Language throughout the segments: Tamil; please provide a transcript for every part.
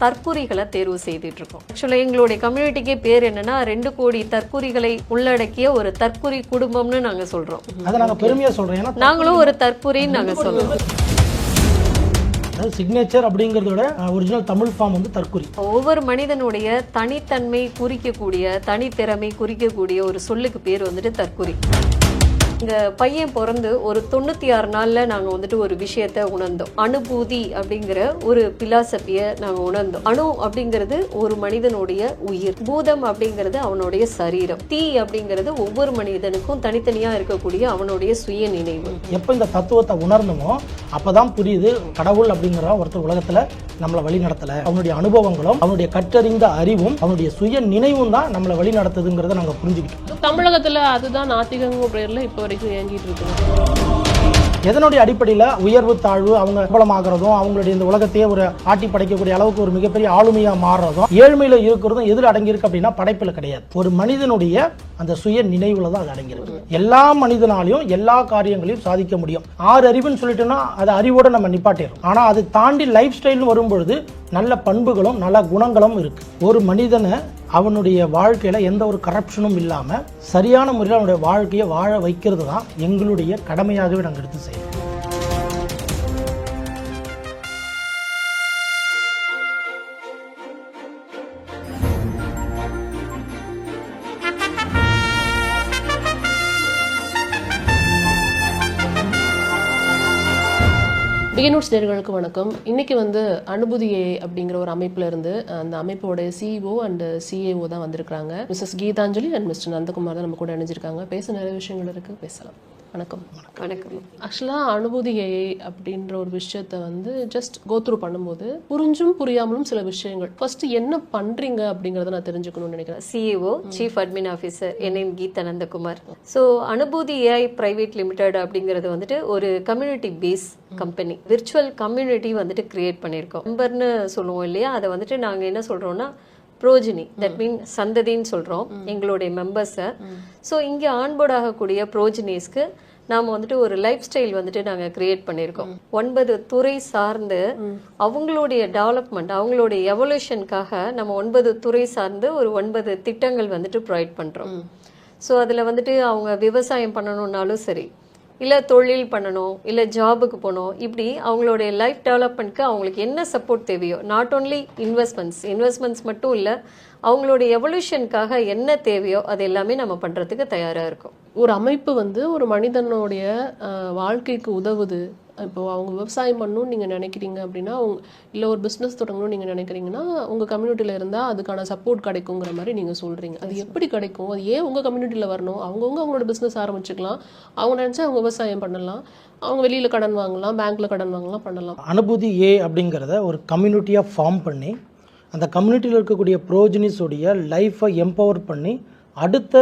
தற்குறிகளை தேர்வு செய்துட்டு இருக்கோம் ஆக்சுவலாக எங்களுடைய கம்யூனிட்டிக்கே பேர் என்னன்னா ரெண்டு கோடி தற்குறிகளை உள்ளடக்கிய ஒரு தற்குறி குடும்பம்னு நாங்க சொல்றோம். அதை ஏன்னா நாங்களும் ஒரு தற்குறின்னு நாங்க சொல்றோம். சிக்னேச்சர் அப்படிங்கிறதோட ஒரிஜினல் தமிழ் ஃபார்ம் வந்து தற்குறி. ஒவ்வொரு மனிதனுடைய தனித்தன்மை குறிக்கக்கூடிய தனித்திறமை குறிக்கக்கூடிய ஒரு சொல்லுக்கு பேர் வந்துட்டு தற்குறி. இங்க பையன் பிறந்து ஒரு தொண்ணூத்தி ஆறு நாள்ல நாங்க வந்துட்டு ஒரு விஷயத்த உணர்ந்தோம். அனுபூதி அப்படிங்கிற ஒரு பிலாசபிய நாங்க உணர்ந்தோம். அணு அப்படிங்கிறது ஒரு மனிதனுடைய உயிர். பூதம் அப்படிங்கிறது அவனுடைய சரீரம். தீ அப்படிங்கிறது ஒவ்வொரு மனிதனுக்கும் தனித்தனியா இருக்கக்கூடிய அவனுடைய சுய நினைவு. எப்போ இந்த தத்துவத்தை உணர்ந்தோமோ அப்போ தான் புரியுது கடவுள் அப்படிங்கிற ஒருத்தர் உலகத்தில் நம்மளை வழி நடத்தலை. அவனுடைய அனுபவங்களும் அவனுடைய கற்றறிந்த அறிவும் அவனுடைய சுய நினைவும் தான் நம்மளை வழி நடத்துதுங்கிறத நாங்கள் புரிஞ்சுக்கிட்டோம். தமிழகத்துல அதுதான் நாத்திகங்க பேர்ல இப்ப வரைக்கும் இயங்கிட்டு இருக்கு எதனுடைய அடிப்படையில் உயர்வு தாழ்வு அவங்க பிரபலமாகிறதும் அவங்களுடைய இந்த உலகத்தையே ஒரு ஆட்டி படைக்கக்கூடிய அளவுக்கு ஒரு மிகப்பெரிய ஆளுமையா மாறுறதும் ஏழ்மையில இருக்கிறதும் எதில் அடங்கியிருக்கு அப்படின்னா படைப்பில் கிடையாது. ஒரு மனிதனுடைய அந்த சுய நினைவுல தான் அது அடங்கியிருக்கு. எல்லா மனிதனாலையும் எல்லா காரியங்களையும் சாதிக்க முடியும். ஆறு அறிவுன்னு சொல்லிட்டோம்னா அது அறிவோட நம்ம நிப்பாட்டிடும் ஆனால் அது தாண்டி லைஃப் ஸ்டைல்னு வரும்பொழுது நல்ல பண்புகளும் நல்ல குணங்களும் இருக்கு. ஒரு மனிதனை அவனுடைய வாழ்க்கையில் எந்த ஒரு கரப்ஷனும் இல்லாமல் சரியான முறையில் அவனுடைய வாழ்க்கையை வாழ வைக்கிறது தான் எங்களுடைய கடமையாகவே நாங்கள் எடுத்து செய்கிறோம் பிகினூட்ஸ் நேர்களுக்கு வணக்கம். இன்னைக்கு வந்து அனுபூதியே அப்படிங்கிற ஒரு அமைப்புல இருந்து அந்த அமைப்போட சிஇஓ அண்ட் சிஏஓ தான் வந்திருக்காங்க Mrs Geetanjali and Mr Nandakumar தான் நம்ம கூட இணைஞ்சிருக்காங்க. பேச நிறைய விஷயங்கள் இருக்கு. பேசலாம். வணக்கம். வணக்கம். ஆக்சுவலாக அனுபூதியை அப்படின்ற ஒரு விஷயத்த வந்து ஜஸ்ட் கோத்ரூ பண்ணும்போது புரிஞ்சும் புரியாமலும் சில விஷயங்கள். ஃபர்ஸ்ட் என்ன பண்றீங்க அப்படிங்கறத நான் தெரிஞ்சுக்கணும்னு நினைக்கிறேன். சிஇஓ சீஃப் அட்மின் ஆஃபீஸர் என் Geetha Nandakumar. So Anubhuti AI private limited அப்படிங்கிறது வந்துட்டு ஒரு community base company virtual community வந்துட்டு கிரியேட் பண்ணியிருக்கோம். மெம்பர்னு சொல்லுவோம் இல்லையா? அதை வந்துட்டு நாங்கள் என்ன சொல்கிறோம்னா ப்ரோஜினி தட் மீன் சந்ததின்னு சொல்கிறோம் எங்களுடைய மெம்பர்ஸை ஸோ இங்கே ஆன்போர்ட் ஆகக்கூடிய ப்ரோஜினிஸ்க்கு நாம் வந்துட்டு ஒரு லைஃப் ஸ்டைல் வந்துட்டு நாங்கள் கிரியேட் பண்ணியிருக்கோம். ஒன்பது துறை சார்ந்து அவங்களுடைய டெவலப்மெண்ட் அவங்களுடைய எவல்யூஷனுக்காக நம்ம ஒன்பது துறை சார்ந்து ஒரு ஒன்பது திட்டங்கள் வந்துட்டு ப்ரொவைட் பண்ணுறோம் ஸோ அதில் வந்துட்டு அவங்க விவசாயம் பண்ணணும்னாலும் சரி இல்லை தொழில் பண்ணணும் இல்லை ஜாபுக்கு போகணும். இப்படி அவங்களுடைய லைஃப் டெவலப்மெண்ட்க்கு அவங்களுக்கு என்ன சப்போர்ட் தேவையோ நாட் ஓன்லி இன்வெஸ்ட்மெண்ட்ஸ் இன்வெஸ்ட்மெண்ட்ஸ் மட்டும் இல்லை அவங்களுடைய எவல்யூஷனுக்காக என்ன தேவையோ அது எல்லாமே நம்ம பண்ணுறதுக்கு தயாராக இருக்கும். ஒரு அமைப்பு வந்து ஒரு மனிதனுடைய வாழ்க்கைக்கு உதவுது. இப்போ அவங்க விவசாயம் பண்ணணும்னு நீங்கள் நினைக்கிறீங்க அப்படின்னா அவங்க இல்லை ஒரு பிஸ்னஸ் தொடங்கணும்னு நீங்கள் நினைக்கிறீங்கன்னா உங்கள் கம்யூனிட்டியில் இருந்தால் அதுக்கான சப்போர்ட் கிடைக்குங்கிற மாதிரி நீங்கள் சொல்கிறீங்க அது எப்படி கிடைக்கும்? அது ஏன் உங்கள் கம்யூனிட்டியில் வரணும்? அவங்கவுங்க அவங்களோட பிஸ்னஸ் ஆரம்பிச்சுக்கலாம். அவங்க நினச்சா அவங்க விவசாயம் பண்ணலாம். அவங்க வெளியில் கடன் வாங்கலாம் பேங்க்கில் கடன் வாங்கலாம் பண்ணலாம். அனுபூதி ஏ அப்படிங்கிறத ஒரு கம்யூனிட்டியாக ஃபார்ம் பண்ணி அந்த கம்யூனிட்டியில் இருக்கக்கூடிய ப்ரோஜினிஸுடைய லைஃப்பை எம்பவர் பண்ணி அடுத்த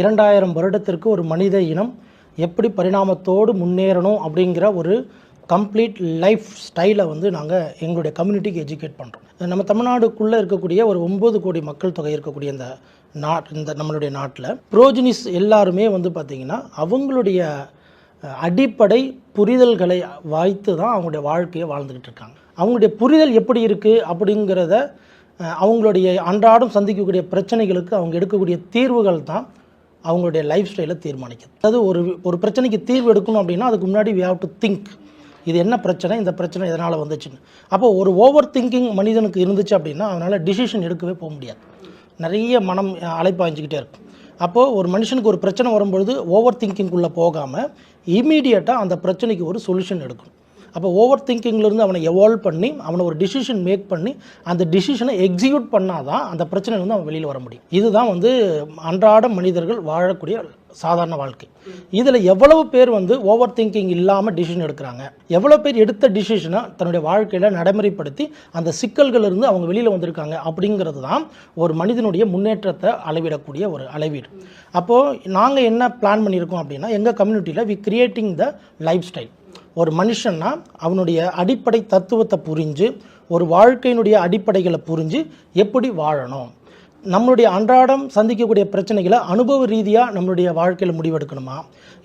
இரண்டாயிரம் வருடத்திற்கு ஒரு மனித இனம் எப்படி பரிணாமத்தோடு முன்னேறணும் அப்படிங்கிற ஒரு கம்ப்ளீட் லைஃப் ஸ்டைலை வந்து நாங்கள் எங்களுடைய கம்யூனிட்டிக்கு எஜுகேட் பண்ணுறோம் நம்ம தமிழ்நாடுக்குள்ளே இருக்கக்கூடிய ஒரு ஒம்பது கோடி மக்கள் தொகை இருக்கக்கூடிய இந்த நாட் இந்த நம்மளுடைய நாட்டில் புரோஜினிஸ் எல்லாருமே வந்து பார்த்திங்கன்னா அவங்களுடைய அடிப்படை புரிதல்களை வாய்த்து தான் அவங்களுடைய வாழ்க்கையை வாழ்ந்துக்கிட்டு இருக்காங்க. அவங்களுடைய புரிதல் எப்படி இருக்குது அப்படிங்கிறத அவங்களுடைய அன்றாடம் சந்திக்கக்கூடிய பிரச்சனைகளுக்கு அவங்க எடுக்கக்கூடிய தீர்வுகள் தான் அவங்களுடைய லைஃப் ஸ்டைலை தீர்மானிக்குது அதாவது ஒரு ஒரு பிரச்சனைக்கு தீர்வு எடுக்கணும் அப்படின்னா அதுக்கு முன்னாடி வி ஹாவ் டு திங்க் இது என்ன பிரச்சனை? இந்த பிரச்சனை எதனால் வந்துச்சுன்னு. அப்போ ஒரு ஓவர் திங்கிங் மனிதனுக்கு இருந்துச்சு அப்படின்னா அவனால் டிசிஷன் எடுக்கவே போக முடியாது. நிறைய மனம் அஹ், அலைப்பாய்ஞ்சிக்கிட்டே இருக்கும். அப்போது ஒரு மனுஷனுக்கு ஒரு பிரச்சனை வரும்பொழுது ஓவர் திங்கிங்குள்ளே போகாமல் இமீடியட்டாக அந்த பிரச்சனைக்கு ஒரு சொல்யூஷன் எடுக்கணும். அப்போ ஓவர் திங்கிங்லேருந்து அவனை எவால்வ் பண்ணி அவனை ஒரு டிசிஷன் மேக் பண்ணி அந்த டிசிஷனை எக்ஸிக்யூட் பண்ணாதான் அந்த பிரச்சனையிலேருந்து அவன் வெளியில் வர முடியும். இதுதான் வந்து அன்றாட மனிதர்கள் வாழக்கூடிய சாதாரண வாழ்க்கை. இதில் எவ்வளவு பேர் வந்து ஓவர் திங்கிங் இல்லாமல் டிசிஷன் எடுக்கிறாங்க? எவ்வளோ பேர் எடுத்த டிசிஷனை தன்னுடைய வாழ்க்கையில் நடைமுறைப்படுத்தி அந்த சிக்கல்களிலிருந்து அவங்க வெளியில் வந்திருக்காங்க அப்படிங்கிறது தான் ஒரு மனிதனுடைய முன்னேற்றத்தை அளவிடக்கூடிய ஒரு அளவீடு. அப்போது நாங்கள் என்ன பிளான் பண்ணியிருக்கோம் அப்படின்னா எங்கள் கம்யூனிட்டியில் we creating the life style ஒரு மனுஷன்னா அவனுடைய அடிப்படை தத்துவத்தை புரிஞ்சு ஒரு வாழ்க்கையினுடைய அடிப்படைகளை புரிஞ்சு எப்படி வாழணும். நம்மளுடைய அன்றாடம் சந்திக்கக்கூடிய பிரச்சனைகளை அனுபவ ரீதியாக நம்மளுடைய வாழ்க்கையில் முடிவெடுக்கணுமா?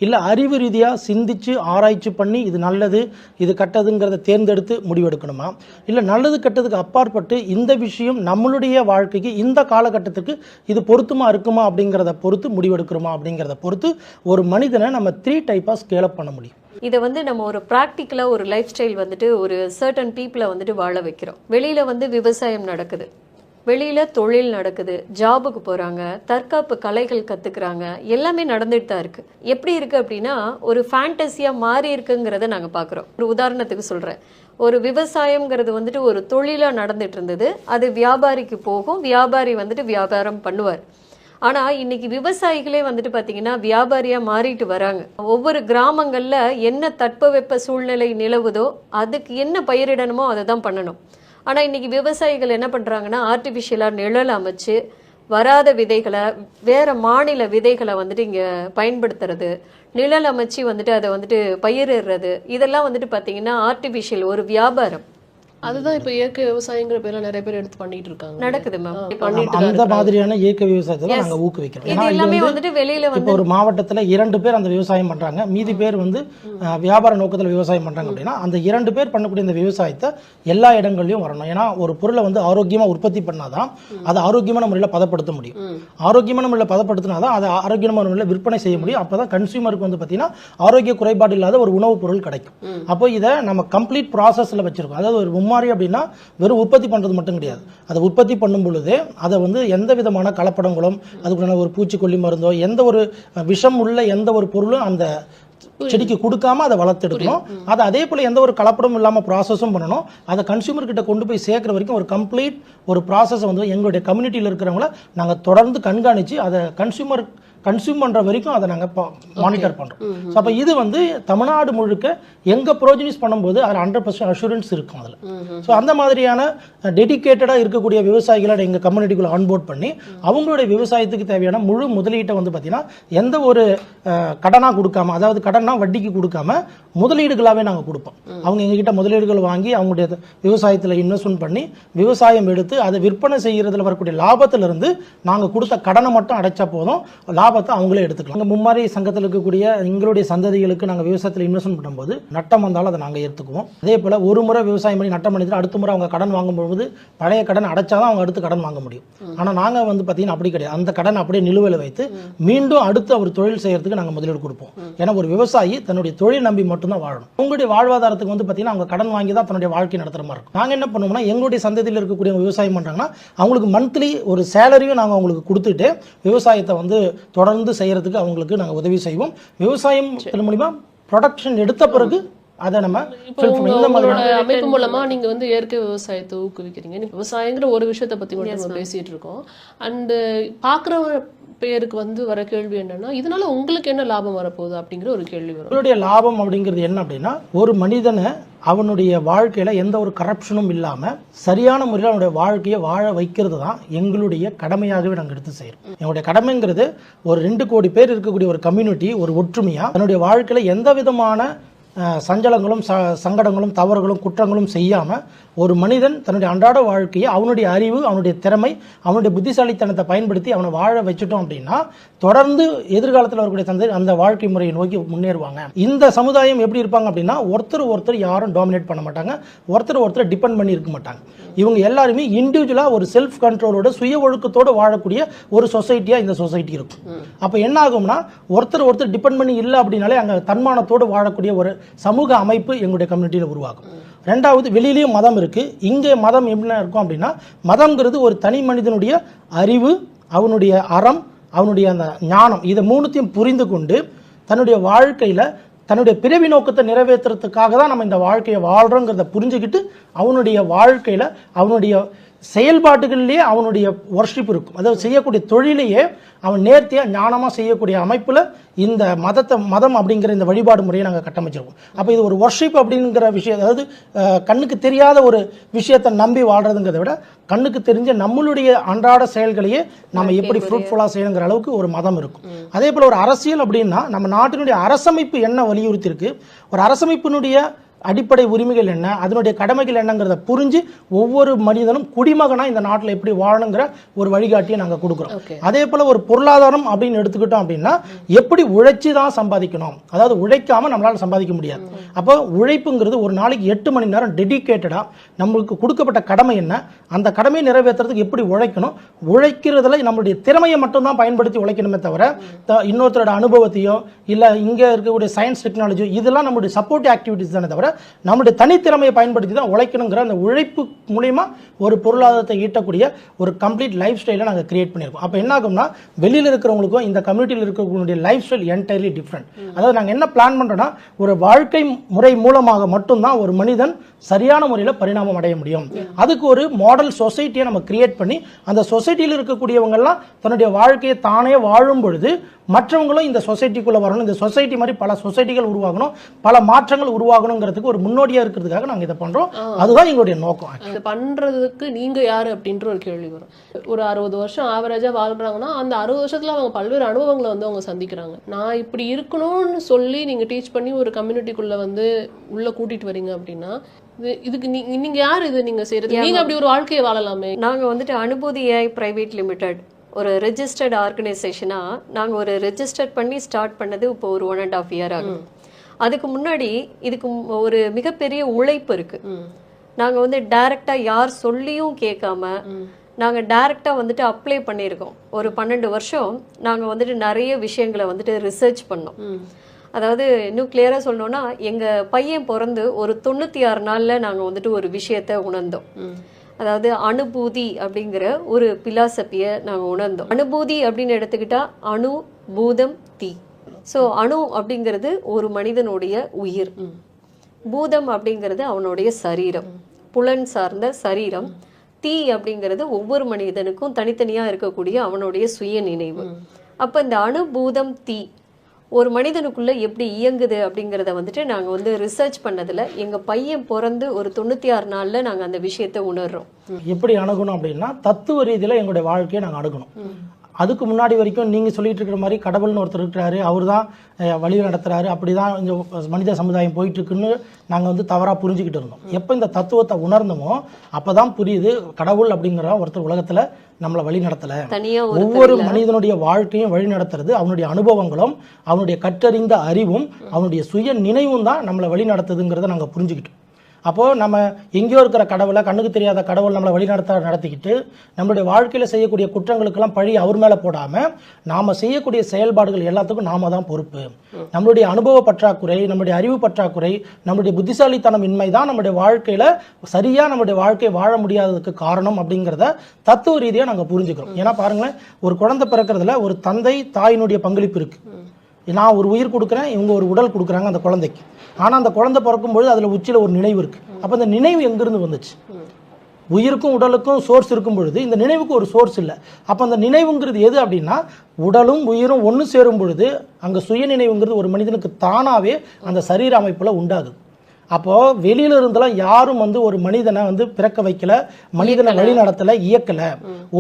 இல்லை அறிவு ரீதியாக சிந்திச்சு ஆராய்ச்சி பண்ணி இது நல்லது இது கெட்டதுங்கிறத தேர்ந்தெடுத்து முடிவெடுக்கணுமா? இல்லை நல்லது கெட்டதுக்கு அப்பாற்பட்டு இந்த விஷயம் நம்மளுடைய வாழ்க்கைக்கு இந்த காலகட்டத்துக்கு இது பொருத்தமா இருக்குமா அப்படிங்கிறத பொறுத்து முடிவெடுக்கிறோமா அப்படிங்கிறத பொறுத்து ஒரு மனிதனை நம்ம த்ரீ டைப்பாக ஸ்கேலப் பண்ண முடியும். இதை வந்து நம்ம ஒரு ப்ராக்டிக்கலாக ஒரு லைஃப் ஸ்டைல் வந்துட்டு ஒரு சர்டன் பீப்புளை வந்துட்டு வாழ வைக்கிறோம். வெளியில் வந்து விவசாயம் நடக்குது. வெளியில் தொழில் நடக்குது. ஜாபுக்கு போகிறாங்க தற்காப்பு கலைகள் கற்றுக்குறாங்க எல்லாமே நடந்துட்டு தான் இருக்குது எப்படி இருக்குது அப்படின்னா ஒரு ஃபேண்டஸியாக மாறி இருக்குங்கிறத நாங்கள் பார்க்குறோம். ஒரு உதாரணத்துக்கு சொல்கிறேன் ஒரு விவசாயம்ங்கிறது வந்துட்டு ஒரு தொழிலாக நடந்துட்டு இருந்தது. அது வியாபாரிக்கு போகும். வியாபாரி வந்துட்டு வியாபாரம் பண்ணுவார். ஆனா இன்னைக்கு விவசாயிகளே வந்துட்டு பாத்தீங்கன்னா வியாபாரியா மாறிட்டு வராங்க. ஒவ்வொரு கிராமங்கள்ல என்ன தட்பவெப்ப சூழ்நிலை நிலவுதோ அதுக்கு என்ன பயிரிடணுமோ அதை தான் பண்ணணும். ஆனா இன்னைக்கு விவசாயிகள் என்ன பண்றாங்கன்னா ஆர்டிபிஷியலா நிழல் அமைச்சு வராத விதைகளை வேற மாநில விதைகளை வந்துட்டு இங்க பயன்படுத்துறது நிழல் அமைச்சு வந்துட்டு அதை வந்துட்டு பயிரிடுறது இதெல்லாம் வந்துட்டு பாத்தீங்கன்னா ஆர்டிபிஷியல் ஒரு வியாபாரம். அதுதான் இப்ப இயற்கை விவசாயங்கிற பேர்ல நிறைய பேர் எடுத்து பண்ணிட்டு இருக்காங்க நடக்குது மேம் அந்த. மாதிரியான இயற்கை விவசாயத்தை. நாங்கள் ஊக்குவிக்கிறோம். இது ஏன்னா எல்லாமே வந்து வந்துட்டு வெளியில இப்போ வந்து ஒரு மாவட்டத்தில் இரண்டு பேர் அந்த விவசாயம் பண்ணுறாங்க மீதி பேர் வந்து வியாபார நோக்கத்தில் விவசாயம் பண்ணுறாங்க அப்படின்னா அந்த இரண்டு பேர் பண்ணக்கூடிய இந்த விவசாயத்தை எல்லா இடங்கள்லையும் வரணும். ஏன்னா ஒரு பொருளை வந்து ஆரோக்கியமாக உற்பத்தி பண்ணாதான் அதை ஆரோக்கியமான முறையில் பதப்படுத்த முடியும். ஆரோக்கியமான முறையில் பதப்படுத்தினாதான் அதை ஆரோக்கியமான முறையில் விற்பனை செய்ய முடியும். அப்போ தான் கன்சியூமருக்கு வந்து பார்த்தீங்கன்னா ஆரோக்கிய குறைபாடு இல்லாத ஒரு உணவுப் பொருள் கிடைக்கும். அப்போ இதை நம்ம கம்ப்ளீட் ப்ராசஸில் வச்சிருக்கோம். அதாவது ஒரு மும்மாரி அப்படின்னா வெறும் உற்பத்தி பண்ணுறது மட்டும் கிடையாது. அதை உற்பத்தி பண்ணும் பொழுதே அதை வந்து எந்த விதமான கலப்படங்களும் அதுக்குள்ள ஒரு பூச்சிக்கொல்லி மருந்தோ எந்த ஒரு விஷம் உள்ள எந்த ஒரு பொருளும் அந்த செடிக்கு கொடுக்காம அதை வளர்த்தெடுக்கணும் அதை அதே போல எந்த ஒரு கலப்படமும் இல்லாமல் ப்ராசஸும் பண்ணணும். அதை கன்சியூமர் கிட்ட கொண்டு போய் சேர்க்குற வரைக்கும் ஒரு கம்ப்ளீட் ஒரு ப்ராசஸை வந்து எங்களுடைய கம்யூனிட்டியில் இருக்கிறவங்கள நாங்கள் தொடர்ந்து கண்காணித்து அதை கன்சியூமர் கன்சியூம் பண்ணுற வரைக்கும் அதை நாங்கள் மானிட்டர் பண்ணுறோம் ஸோ அப்போ இது வந்து தமிழ்நாடு முழுக்க எங்கள் ப்ரோஜனிஸ் பண்ணும்போது அதில் ஹண்ட்ரட் பர்சன்ட் அஷூரன்ஸ் இருக்கும் அதில். ஸோ அந்த மாதிரியான டெடிகேட்டடாக இருக்கக்கூடிய விவசாயிகளை எங்கள் கம்யூனிட்டிக்குள்ள ஆன்போர்ட் பண்ணி அவங்களுடைய விவசாயத்துக்கு தேவையான முழு முதலீட்டை வந்து பார்த்தீங்கன்னா எந்த ஒரு கடனாக கொடுக்காம அதாவது கடனா வட்டிக்கு கொடுக்காம முதலீடுகளாகவே நாங்கள் கொடுப்போம். அவங்க எங்ககிட்ட முதலீடுகள் வாங்கி அவங்களுடைய விவசாயத்தில் இன்வெஸ்ட்மெண்ட் பண்ணி விவசாயம் எடுத்து அதை விற்பனை செய்கிறதுல வரக்கூடிய லாபத்திலிருந்து நாங்கள் கொடுத்த கடனை மட்டும் அடைச்சா போதும். லாபத்தை அவங்களே எடுத்துக்கலாம். நாங்கள் மும்மாரி சங்கத்தில் இருக்கக்கூடிய எங்களுடைய சந்ததிகளுக்கு நாங்கள் விவசாயத்தில் இன்வெஸ்ட்மெண்ட் பண்ணும்போது நட்டம் வந்தாலும் அதை நாங்கள் ஏற்றுக்குவோம் அதே போல் ஒரு முறை விவசாயம் பண்ணி நட்டம் பண்ணிட்டு அடுத்த முறை அவங்க கடன் வாங்கும்போது பழைய கடன் அடைச்சாதான் அவங்க அடுத்து கடன் வாங்க முடியும். ஆனால் நாங்கள் வந்து பார்த்தீங்கன்னா அப்படி கிடையாது. அந்த கடன் அப்படியே நிலுவையில் வைத்து மீண்டும் அடுத்து அவர் தொழில் செய்யறதுக்கு நாங்கள் முதலீடு கொடுப்போம். ஏன்னா ஒரு விவசாயி தன்னுடைய தொழில் நம்பி மட்டும்தான் வாழணும். உங்களுடைய வாழ்வாதாரத்துக்கு வந்து பார்த்தீங்கன்னா அவங்க கடன் வாங்கி தான் தன்னுடைய வாழ்க்கை நடத்துற மாதிரி இருக்கும். நாங்கள் என்ன பண்ணுவோம்னா எங்களுடைய சந்ததியில் இருக்கக்கூடிய விவசாயம் பண்ணுறாங்கன்னா அவங்களுக்கு மந்த்லி ஒரு சேலரியும் நாங்கள் அவங்களுக்கு கொடுத்துட்டு விவசாயத்தை வந்து தொடர்ந்து செய்யறதுக்கு அவங்களுக்கு நாங்கள் உதவி செய்வோம். விவசாயம் மூலிமா ப்ரொடக்ஷன் எடுத்த பிறகு அதை நம்ம அமைப்பு மூலமா நீங்க வந்து இயற்கை விவசாயத்தை ஊக்குவிக்கிறீங்க. நீங்க விவசாயங்கிற ஒரு விஷயத்தை பத்தி மட்டும் நம்ம பேசிட்டு இருக்கோம். அண்ட் பாக்குற பேருக்கு வந்து வர கேள்வி என்னன்னா இதனால உங்களுக்கு என்ன லாபம் வரப்போகுது அப்படிங்கிற ஒரு கேள்வி வரும். உங்களுடைய லாபம் அப்படிங்கிறது என்ன அப்படின்னா ஒரு மனிதனை அவனுடைய வாழ்க்கையில எந்த ஒரு கரப்ஷனும் இல்லாம சரியான முறையில் அவனுடைய வாழ்க்கையை வாழ வைக்கிறது தான் எங்களுடைய கடமையாகவே நாங்கள் எடுத்து செய்கிறோம் எங்களுடைய கடமைங்கிறது ஒரு ரெண்டு கோடி பேர் இருக்கக்கூடிய ஒரு கம்யூனிட்டி ஒரு ஒற்றுமையா தன்னுடைய வாழ்க்கையில எந்த விதமான சஞ்சலங்களும் ச சங்கடங்களும் தவறுகளும் குற்றங்களும் செய்யாம ஒரு மனிதன் தன்னுடைய அன்றாட வாழ்க்கையை அவனுடைய அறிவு அவனுடைய திறமை அவனுடைய புத்திசாலித்தனத்தை பயன்படுத்தி அவனை வாழ வச்சுட்டோம் அப்படின்னா தொடர்ந்து எதிர்காலத்தில் வரக்கூடிய சந்தை அந்த வாழ்க்கை முறையை நோக்கி முன்னேறுவாங்க. இந்த சமுதாயம் எப்படி இருப்பாங்க அப்படின்னா ஒருத்தர் ஒருத்தர் யாரும் டாமினேட் பண்ண மாட்டாங்க. ஒருத்தர் ஒருத்தர் டிபெண்ட் பண்ணி இருக்க மாட்டாங்க. இவங்க எல்லாருமே இண்டிவிஜுவலாக ஒரு செல்ஃப் கண்ட்ரோலோட சுய ஒழுக்கத்தோடு வாழக்கூடிய ஒரு சொசைட்டியாக இந்த சொசைட்டி இருக்கும். அப்போ என்ன ஆகும்னா ஒருத்தர் ஒருத்தர் டிபெண்ட் பண்ணி இல்லை அப்படின்னாலே அங்கே தன்மானத்தோடு வாழக்கூடிய ஒரு சமூக அமைப்பு எங்களுடைய கம்யூனிட்டியில் உருவாகும். ரெண்டாவது வெளியிலையும் மதம் இருக்குது இங்கே மதம் என்ன இருக்கும் அப்படின்னா மதம்ங்கிறது ஒரு தனி மனிதனுடைய அறிவு அவனுடைய அறம் அவனுடைய அந்த ஞானம் இதை மூணுத்தையும் புரிந்து கொண்டு தன்னுடைய வாழ்க்கையில் தன்னுடைய பிறவி நோக்கத்தை நிறைவேற்றுறதுக்காக தான் நம்ம இந்த வாழ்க்கையை வாழ்கிறோங்கிறத புரிஞ்சுக்கிட்டு அவனுடைய வாழ்க்கையில் அவனுடைய செயல்பாட்டுகளிலேயே அவனுடைய ஒர்ஷிப் இருக்கும். அதாவது செய்யக்கூடிய தொழிலையே அவன் நேர்த்தியாக ஞானமாக செய்யக்கூடிய அமைப்பில் இந்த மதத்தை மதம் அப்படிங்கிற இந்த வழிபாடு முறையை நாங்கள் கட்டமைச்சிருக்கோம். அப்போ இது ஒரு ஒர்ஷிப் அப்படிங்கிற விஷயம் அதாவது கண்ணுக்கு தெரியாத ஒரு விஷயத்தை நம்பி வாழ்றதுங்கிறத விட கண்ணுக்கு தெரிஞ்ச நம்மளுடைய அன்றாட செயல்களையே நம்ம எப்படி ஃப்ரூட்ஃபுல்லாக செய்யணுங்கிற அளவுக்கு ஒரு மதம் இருக்கும். அதே போல் ஒரு அரசியல் அப்படின்னா நம்ம நாட்டினுடைய அரசமைப்பு என்ன வலியுறுத்தி இருக்கு ஒரு அரசமைப்பினுடைய அடிப்படை உரிமைகள் என்ன அதனுடைய கடமைகள் என்னங்கிறத புரிஞ்சு ஒவ்வொரு மனிதனும் குடிமகனா இந்த நாட்டில் எப்படி வாழணுங்கிற ஒரு வழிகாட்டியை நாங்கள் கொடுக்குறோம். அதே போல ஒரு பொருளாதாரம் அப்படின்னு எடுத்துக்கிட்டோம் அப்படின்னா எப்படி உழைச்சி தான் சம்பாதிக்கணும். அதாவது உழைக்காம நம்மளால சம்பாதிக்க முடியாது. அப்போ உழைப்புங்கிறது ஒரு நாளைக்கு எட்டு மணி நேரம் டெடிகேட்டடா நம்மளுக்கு கொடுக்கப்பட்ட கடமை என்ன அந்த கடமையை நிறைவேற்றுறதுக்கு எப்படி உழைக்கணும் உழைக்கிறதுல நம்மளுடைய திறமையை மட்டும்தான் பயன்படுத்தி உழைக்கணுமே தவிர த- இன்னொருத்தரோட அனுபவத்தையோ இல்ல இங்க இருக்கக்கூடிய சயின்ஸ் டெக்னாலஜி இதெல்லாம் நம்மளுடைய சப்போர்ட் ஆக்டிவிட்டிஸ் தானே தவிர நம்மளுடைய தனித்திறமையை பயன்படுத்தி தான் உழைக்கணுங்கிற அந்த உழைப்பு மூலியமா ஒரு பொருளாதாரத்தை ஈட்டக்கூடிய ஒரு கம்ப்ளீட் லைஃப் ஸ்டைலை நாங்கள் கிரியேட் பண்ணியிருக்கோம். அப்போ என்ன ஆகும்னா வெளியில் இருக்கிறவங்களுக்கும் இந்த கம்யூனிட்டியில் இருக்கிறவங்களுடைய லைஃப் ஸ்டைல் என்டையர்லி டிஃப்ரெண்ட் அதாவது நாங்கள் என்ன பிளான் பண்ணுறோன்னா ஒரு வாழ்க்கை முறை மூலமாக மட்டும்தான் ஒரு மனிதன் சரியான முறையில் பரிணாமம் அடைய முடியும். அதுக்கு ஒரு மாடல் சொசைட்டியை நம்ம கிரியேட் பண்ணி அந்த சொசைட்டியில் இருக்கக்கூடியவங்கெல்லாம் தன்னுடைய வாழ்க்கையை தானே வாழும் பொழுது மற்றவங்களும் இந்த சொசைட்டிக்குள்ளே வரணும். இந்த சொசைட்டி மாதிரி பல சொசைட்டிகள் உருவாகணும் பல மாற்றங்கள் உருவாகணுங்கிறதுக்கு ஒரு முன்னோடியாக இருக்கிறதுக்காக நாங்கள் இதை பண்ணுறோம் அதுதான் எங்களுடைய நோக்கம். இது பண்றதுக்கு நீங்க யாரு அப்படின்ற ஒரு கேள்வி வரும். ஒரு அறுபது வருஷம் ஆவரேஜா வாழ்றாங்கன்னா அந்த அறுபது வருஷத்துல அவங்க பல்வேறு அனுபவங்களை வந்து அவங்க சந்திக்கிறாங்க. நான் இப்படி இருக்கணும்னு சொல்லி நீங்க டீச் பண்ணி ஒரு கம்யூனிட்டிக்குள்ள வந்து உள்ள கூட்டிட்டு வரீங்க அப்படின்னா இது இதுக்கு நீங்க யார் இது நீங்க செய்யறது? நீங்க அப்படி ஒரு வாழ்க்கையை வாழலாமே. நாங்க வந்துட்டு அனுபூதி ஏஐ பிரைவேட் லிமிடெட் ஒரு ரெஜிஸ்டர்ட் ஆர்கனைசேஷனா நாங்க ஒரு ரெஜிஸ்டர் பண்ணி ஸ்டார்ட் பண்ணது இப்போ ஒரு ஒன் அண்ட் ஆஃப் இயர் ஆகுது. அதுக்கு முன்னாடி இதுக்கு ஒரு மிகப்பெரிய உழைப்பு இருக்கு. நாங்க வந்து டைரக்டா யார் சொல்லியும் கேட்காம நாங்க டைரக்டா வந்துட்டு அப்ளை பண்ணியிருக்கோம். ஒரு பன்னெண்டு வருஷம் நாங்க வந்துட்டு நிறைய விஷயங்களை வந்துட்டு ரிசர்ச் பண்ணோம். அதாவது இன்னும் கிளியரா சொல்லணும்னா எங்க பையன் பிறந்து ஒரு தொண்ணூத்தி ஆறு நாள்ல நாங்க வந்துட்டு ஒரு விஷயத்த உணர்ந்தோம். அதாவது அனுபூதி அப்படிங்கிற ஒரு பிலாசபியை நாங்கள் உணர்ந்தோம். அனுபூதி அப்படின்னு எடுத்துக்கிட்டா அணு பூதம் தீ. ஸோ அணு அப்படிங்கிறது ஒரு மனிதனுடைய உயிர். பூதம் அப்படிங்கிறது அவனுடைய சரீரம். புலன் சார்ந்த சரீரம். தீ அப்படிங்கிறது ஒவ்வொரு மனிதனுக்கும் தனித்தனியா இருக்கக்கூடிய அவனுடைய சுய நினைவு. அப்ப இந்த அணு பூதம் தீ ஒரு மனிதனுக்குள்ள எப்படி இயங்குது அப்படிங்கிறத வந்துட்டு நாங்க வந்து ரிசர்ச் பண்ணதுல எங்க பையன் பிறந்து ஒரு தொண்ணூத்தி ஆறு நாள்ல நாங்க அந்த விஷயத்தை உணர்றோம். எப்படி அணுகணும் அப்படின்னா தத்துவ ரீதியில் எங்களுடைய வாழ்க்கையை நாங்கள் அணுகணும் அதுக்கு முன்னாடி வரைக்கும் நீங்கள் சொல்லிட்டு இருக்கிற மாதிரி கடவுள்னு ஒருத்தர் இருக்கிறாரு அவர் தான் வழி நடத்துறாரு அப்படி தான் இந்த மனித சமுதாயம் போயிட்டு இருக்குன்னு நாங்கள் வந்து தவறாக புரிஞ்சுக்கிட்டு இருந்தோம். எப்போ இந்த தத்துவத்தை உணர்ந்தோமோ அப்போ தான் புரியுது கடவுள் அப்படிங்கிற ஒருத்தர் உலகத்தில் நம்மளை வழி நடத்தலை. ஒவ்வொரு மனிதனுடைய வாழ்க்கையும் வழி நடத்துறது அவனுடைய அனுபவங்களும் அவனுடைய கற்றறிந்த அறிவும் அவனுடைய சுய நினைவும் தான் நம்மளை வழி நடத்துதுங்கிறத நாங்கள் புரிஞ்சுக்கிட்டோம். அப்போது நம்ம எங்கேயோ இருக்கிற கடவுளை கண்ணுக்கு தெரியாத கடவுள் நம்மளை வழிநடத்த நடத்திக்கிட்டு நம்மளுடைய வாழ்க்கையில் செய்யக்கூடிய குற்றங்களுக்கெல்லாம் பழி அவர் மேலே போடாமல் நாம் செய்யக்கூடிய செயல்பாடுகள் எல்லாத்துக்கும் நாம தான் பொறுப்பு. நம்மளுடைய அனுபவ பற்றாக்குறை நம்மளுடைய அறிவு பற்றாக்குறை நம்மளுடைய புத்திசாலித்தனம் இன்மை தான் நம்மளுடைய வாழ்க்கையில் சரியாக நம்மளுடைய வாழ்க்கையை வாழ முடியாததுக்கு காரணம் அப்படிங்கிறத தத்துவ ரீதியாக நாங்கள் புரிஞ்சுக்கிறோம். ஏன்னா பாருங்களேன் ஒரு குழந்தை பிறக்கிறதுல ஒரு தந்தை தாயினுடைய பங்களிப்பு இருக்குது நான் ஒரு உயிர் கொடுக்குறேன் இவங்க ஒரு உடல் கொடுக்குறாங்க அந்த குழந்தைக்கு. ஆனால் அந்த குழந்தை பிறக்கும்பொழுது அதில் உச்சியில் ஒரு நினைவு இருக்குது அப்போ அந்த நினைவு எங்கிருந்து வந்துச்சு? உயிருக்கும் உடலுக்கும் சோர்ஸ் இருக்கும் பொழுது இந்த நினைவுக்கு ஒரு சோர்ஸ் இல்லை. அப்போ அந்த நினைவுங்கிறது எது அப்படின்னா உடலும் உயிரும் ஒன்று சேரும் பொழுது அங்கே சுய நினைவுங்கிறது ஒரு மனிதனுக்கு தானாகவே அந்த சரீர அமைப்பில் உண்டாகுது. அப்போ வெளியில இருந்தெல்லாம் யாரும் வந்து ஒரு மனிதனை வந்து பிறக்க வைக்கல மனிதனை வழி நடத்தல இயக்கல.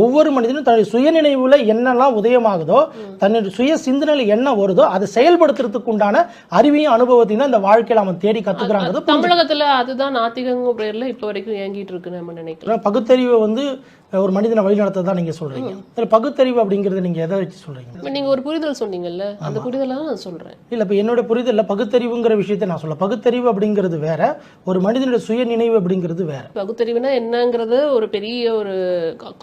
ஒவ்வொரு மனிதனும் தன்னுடைய சுயநினைவுல என்னெல்லாம் உதயமாகுதோ தன்னுடைய சுய சிந்தனையில என்ன வருதோ அதை செயல்படுத்துறதுக்கு உண்டான அறிவையும் அனுபவத்தையும் தான் இந்த வாழ்க்கையில அவன் தேடி கத்துக்கிறாங்கிறது தமிழகத்துல அதுதான் நாத்திகங்க பேர்ல இப்ப வரைக்கும் இயங்கிட்டு இருக்கு நம்ம நினைக்கிறோம். பகுத்தறிவை வந்து ஒரு மனிதனை வழி நடத்த நீங்க சொல்றீங்க. இதுல பகுத்தறிவு அப்படிங்கறது நீங்க எதை வச்சு சொல்றீங்க? இப்ப நீங்க ஒரு புரிதல் சொன்னீங்கல்ல அந்த புரிதலை தான் நான் சொல்றேன். இல்ல இப்ப என்னோட புரிதல்ல பகுத்தறிவுங்கிற விஷயத்தை நான் சொல்ல. பகுத்தறிவு அப்படிங்கிறது வேற ஒரு மனிதனுடைய சுய நினைவு அப்படிங்கிறது வேற. பகுத்தறிவுனா என்னங்கிறது ஒரு பெரிய ஒரு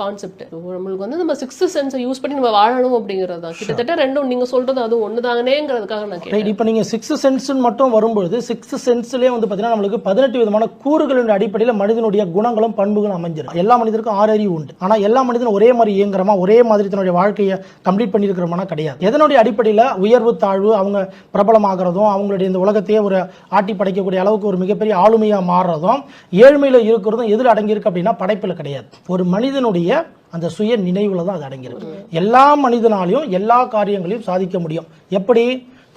கான்செப்ட் நம்மளுக்கு வந்து நம்ம சிக்ஸ்த் சென்ஸை யூஸ் பண்ணி நம்ம வாழணும் அப்படிங்கிறது தான். கிட்டத்தட்ட ரெண்டும் நீங்க சொல்றது அது ஒண்ணுதானேங்கிறதுக்காக நான் கேட்டேன். இப்போ நீங்கள் சிக்ஸ்த் சென்ஸ்னு மட்டும் வரும்பொழுது சிக்ஸ்த் சென்ஸ்லேயே வந்து பார்த்தீங்கன்னா நம்மளுக்கு பதினெட்டு விதமான கூறுகளின் அடிப்படையில் மனிதனுடைய குணங்களும் பண்புகளும் அமைஞ்சிடும் எல்லா மனிதருக்கும் ஆறு அறிவு உண்டு. ஆனால் எல்லா மனிதனும் ஒரே மாதிரி இயங்குறமா? ஒரே மாதிரி தன்னுடைய வாழ்க்கையை கம்ப்ளீட் பண்ணியிருக்கிறோம்னா கிடையாது. எதனுடைய அடிப்படையில் உயர்வு தாழ்வு அவங்க பிரபலமாகிறதும் அவங்களுடைய இந்த உலகத்தையே ஒரு ஆட்டி படைக்கக்கூடிய அளவுக்கு ஒரு மிகப்பெரிய ஆளுமையாக மாறுறதும் ஏழ்மையில் இருக்கிறதும் எதில் அடங்கியிருக்கு அப்படின்னா படைப்பில் கிடையாது. ஒரு மனிதனுடைய அந்த சுய நினைவுல தான் அது அடங்கியிருக்கு. எல்லா மனிதனாலையும் எல்லா காரியங்களையும் சாதிக்க முடியும். எப்படி?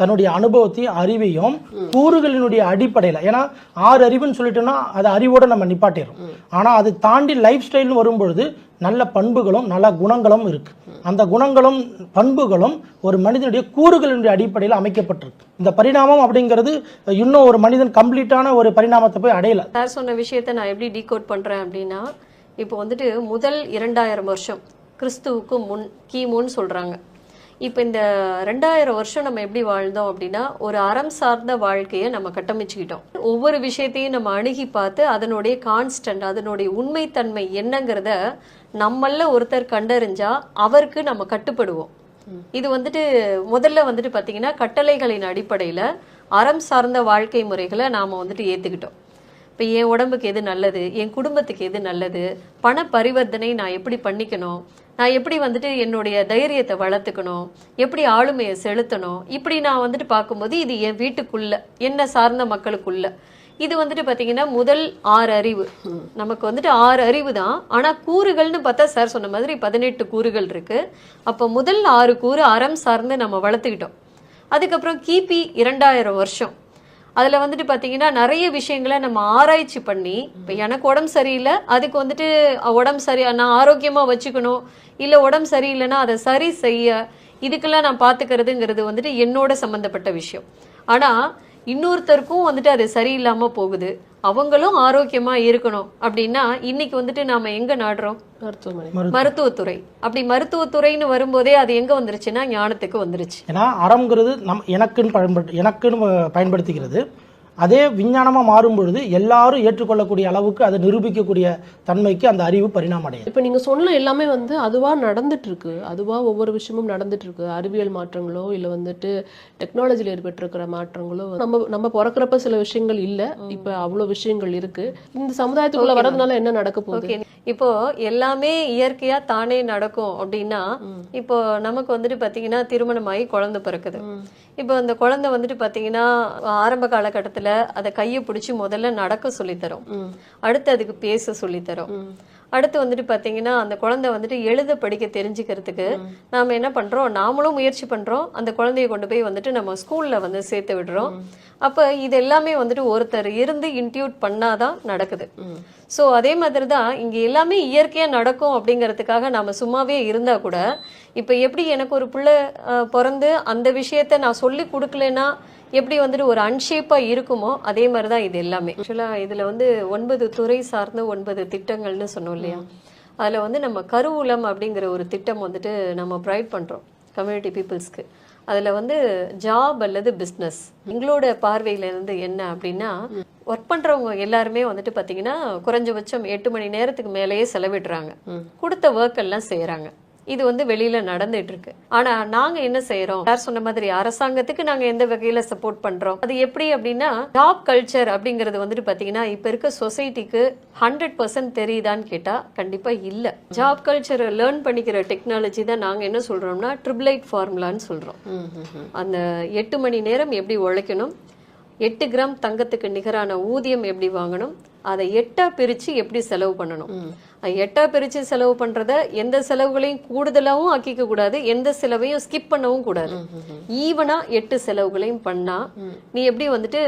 தன்னுடைய அனுபவத்தையும் அறிவையும் கூறுகளினுடைய அடிப்படையில். ஏன்னா ஆறு அறிவுன்னு சொல்லிட்டோம்னா அது அறிவோட நம்ம நிப்பாட்டிடுறோம். ஆனால் அது தாண்டி லைஃப் ஸ்டைல்னு வரும்பொழுது நல்ல பண்புகளும் நல்ல குணங்களும் இருக்கு. அந்த குணங்களும் பண்புகளும் ஒரு மனிதனுடைய கூறுகளினுடைய அடிப்படையில் அமைக்கப்பட்டிருக்கு. இந்த பரிணாமம் அப்படிங்கிறது இன்னும் ஒரு மனிதன் கம்ப்ளீட்டான ஒரு பரிணாமத்தை போய் அடையல. சார் சொன்ன விஷயத்தை நான் எப்படி டீகோட் பண்றேன் அப்படின்னா இப்போ வந்துட்டு முதல் இரண்டாயிரம் வருஷம் கிறிஸ்துவுக்கு முன் கிமுன்னு சொல்றாங்க. இப்போ இந்த ரெண்டாயிரம் வருஷம் நம்ம எப்படி வாழ்ந்தோம் அப்படின்னா ஒரு அறம் சார்ந்த வாழ்க்கையை நம்ம கட்டமைச்சுக்கிட்டோம். ஒவ்வொரு விஷயத்தையும் நம்ம அணுகி பார்த்து அதனுடைய கான்ஸ்டன்ட் அதனுடைய உண்மைத்தன்மை என்னங்கிறத நம்மள ஒருத்தர் கண்டறிஞ்சா அவருக்கு நம்ம கட்டுப்படுவோம். இது வந்துட்டு முதல்ல வந்துட்டு பார்த்தீங்கன்னா கட்டளைகளின் அடிப்படையில் அறம் சார்ந்த வாழ்க்கை முறைகளை நாம் வந்துட்டு ஏற்றுக்கிட்டோம் இப்போ என் உடம்புக்கு எது நல்லது? என் குடும்பத்துக்கு எது நல்லது? பண பரிவர்த்தனை நான் எப்படி பண்ணிக்கணும்? நான் எப்படி வந்துட்டு என்னுடைய தைரியத்தை வளர்த்துக்கணும்? எப்படி ஆளுமையை செலுத்தணும்? இப்படி நான் வந்துட்டு பார்க்கும்போது இது என் வீட்டுக்குள்ள என்ன சார்ந்த மக்களுக்குள்ள. இது வந்துட்டு பார்த்தீங்கன்னா முதல் ஆறு அறிவு. நமக்கு வந்துட்டு ஆறு அறிவு தான். ஆனால் கூறுகள்னு பார்த்தா சார் சொன்ன மாதிரி பதினெட்டு கூறுகள் இருக்கு. அப்போ முதல் ஆறு கூறு அறம் சார்ந்து நம்ம வளர்த்துக்கிட்டோம். அதுக்கப்புறம் கிபி இரண்டாயிரம் வருஷம். அதில் வந்துட்டு பார்த்தீங்கன்னா நிறைய விஷயங்களை நம்ம ஆராய்ச்சி பண்ணி இப்போ எனக்கு உடம்பு சரியில்லை அதுக்கு வந்துட்டு உடம்பு சரி நான் ஆரோக்கியமாக வச்சுக்கணும் இல்லை உடம்பு சரியில்லைன்னா அதை சரி செய்ய இதுக்கெல்லாம் நான் பார்த்துக்கிறதுங்கிறது வந்துட்டு என்னோட சம்மந்தப்பட்ட விஷயம். ஆனால் இன்னொருத்தருக்கும் வந்துட்டு அது சரியில்லாமல் போகுது. அவங்களும் ஆரோக்கியமாக இருக்கணும். அப்படின்னா இன்னைக்கு வந்துட்டு நாம் எங்கே நாடுறோம்? மருத்துவமனை. மருத்துவத்துறை. அப்படி மருத்துவத்துறைன்னு வரும்போதே அது எங்கே வந்துருச்சுன்னா ஞானத்துக்கு வந்துருச்சு. ஏன்னா அறம்ங்கிறது நம் எனக்குன்னு பயன்படுத்தி எனக்குன்னு பயன்படுத்திக்கிறது. அதே விஞ்ஞானமாக மாறும் பொழுது எல்லாரும் ஏற்றுக்கொள்ளக்கூடிய அளவுக்கு அதை நிரூபிக்கக்கூடிய தன்மைக்கு அந்த அறிவு பரிணாமம் அடையுது. இப்போ நீங்க சொன்ன எல்லாமே வந்து அதுவா நடந்துட்டு இருக்கு அதுவா ஒவ்வொரு விஷயமும் நடந்துட்டு இருக்கு அறிவியல் மாற்றங்களோ இல்ல வந்துட்டு டெக்னாலஜியில் ஏற்பட்டிருக்கிற மாற்றங்களோ நம்ம நம்ம பிறக்கிறப்ப சில விஷயங்கள் இல்ல. இப்ப அவ்வளவு விஷயங்கள் இருக்கு. இந்த சமுதாயத்துக்குள்ள வர்றதுனால என்ன நடக்க போகுது? இப்போ எல்லாமே இயற்கையா தானே நடக்கும் அப்படின்னா இப்போ நமக்கு வந்துட்டு பாத்தீங்கன்னா திருமணமாகி குழந்தை பிறக்குது. இப்போ அந்த குழந்தை வந்துட்டு பாத்தீங்கன்னா ஆரம்ப காலகட்டத்துல அதை கையை பிடிச்சி முதல்ல நடக்க சொல்லித் தரோம் அடுத்து அதுக்கு பேச சொல்லித் தரோம் அடுத்து வந்துட்டு பாத்தீங்கன்னா அந்த குழந்தை வந்துட்டு எழுத படிக்க தெரிஞ்சுக்கிறதுக்கு நாம என்ன பண்றோம்? நாமளும் முயற்சி பண்றோம். அந்த குழந்தைய கொண்டு போய் வந்துட்டு நம்ம ஸ்கூல்ல வந்து சேர்த்து விடுறோம். அப்ப இது எல்லாமே வந்துட்டு ஒருத்தர் இருந்து இன்டியூட் பண்ணாதான் நடக்குது. ஸோ அதே மாதிரி தான் இங்கே எல்லாமே இயற்கையாக நடக்கும் அப்படிங்கிறதுக்காக நாம சும்மாவே இருந்தா கூட இப்போ எப்படி எனக்கு ஒரு பிள்ளை பிறந்து அந்த விஷயத்த நான் சொல்லி கொடுக்கலனா எப்படி வந்துட்டு ஒரு அன்ஷேப்பாக இருக்குமோ அதே மாதிரி தான் இது எல்லாமே. ஆக்சுவலாக இதில் வந்து ஒன்பது துறை சார்ந்த ஒன்பது திட்டங்கள்னு சொன்னோம் இல்லையா? அதில் வந்து நம்ம கருவூலம் அப்படிங்கிற ஒரு திட்டம் வந்துட்டு நம்ம ப்ரைட் பண்ணுறோம் கம்யூனிட்டி பீப்புள்ஸ்க்கு அதில் வந்து ஜாப் அல்லது பிஸ்னஸ் எங்களோட பார்வையில இருந்து என்ன அப்படின்னா ஒர்க் பண்ணுறவங்க எல்லாருமே வந்துட்டு பார்த்தீங்கன்னா குறைஞ்சபட்சம் எட்டு மணி நேரத்துக்கு மேலேயே செலவிடுறாங்க. கொடுத்த ஒர்க் எல்லாம் செய்கிறாங்க இது வந்து வெளியில நடந்துட்டு இருக்கு ஆனா நாங்க என்ன செய்யறோம் யார் சொன்ன மாதிரி அரசாங்கத்துக்கு நாங்க எந்த வகையில சப்போர்ட் பண்றோம்? அது எப்படி அப்படின்னா ஜாப் கல்ச்சர் அப்படிங்கிறது வந்துட்டு பாத்தீங்கன்னா இப்ப இருக்க சொசைட்டிக்கு ஹண்ட்ரட் பர்சன்ட் தெரியுதான்னு கேட்டா கண்டிப்பா இல்ல. ஜாப் கல்ச்சரை லேர்ன் பண்ணிக்கிற டெக்னாலஜி தான் நாங்க என்ன சொல்றோம்னா ட்ரிபிளைட் ஃபார்முலான்னு சொல்றோம். அந்த எட்டு மணி நேரம் எப்படி உழைக்கணும்? எட்டு கிராம் தங்கத்துக்கு நிகரான ஊதியம் எப்படி வாங்கணும்? அதை எட்டா பிரிச்சு எப்படி செலவு பண்ணணும்? எட்டா பிரிச்சு செலவு பண்றத எந்த செலவுகளையும் கூடுதலாவும் ஆக்கிக்க கூடாது எந்த செலவையும் ஸ்கிப் பண்ணவும் கூடாது. ஈவனா எட்டு செலவுகளையும் பண்ணா நீ எப்படி வந்துட்டு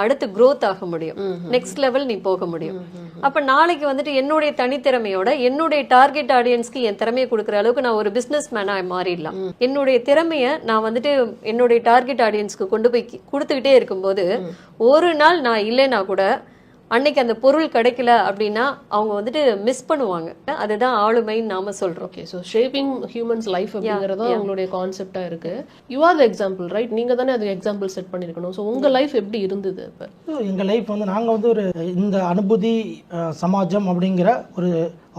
அடுத்து growth ஆக முடியும். நெக்ஸ்ட் லெவல் நீ போக முடியும். அப்ப நாளைக்கு வந்துட்டு என்னுடைய தனித்திறமையோட என்னுடைய டார்கெட் ஆடியன்ஸ்க்கு என் திறமையை கொடுக்குற அளவுக்கு நான் ஒரு பிசினஸ் மேனா மாறிடலாம் என்னுடைய திறமைய நான் வந்துட்டு என்னுடைய டார்கெட் ஆடியன்ஸ்க்கு கொண்டு போய் கொடுத்துக்கிட்டே இருக்கும்போது ஒரு நாள் நான் இல்லைன்னா கூட அன்னைக்கு அந்த பொருள் கிடைக்கல அப்படின்னா அவங்க வந்துட்டு மிஸ் பண்ணுவாங்க. அதுதான் ஆளுமைன்னு நாம சொல்றோம். Okay so shaping humans life அப்படிங்கிறதும் உங்களுடைய கான்செப்டா இருக்கு. You are the example right நீங்க தானே அதுக்கு எக்ஸாம்பிள் செட் பண்ணிருக்கணும். ஸோ உங்க லைஃப் எப்படி இருந்தது இப்போ? எங்கள் லைஃப் வந்து நாங்கள் வந்து ஒரு இந்த அனுபூதி சமாஜம் அப்படிங்கிற ஒரு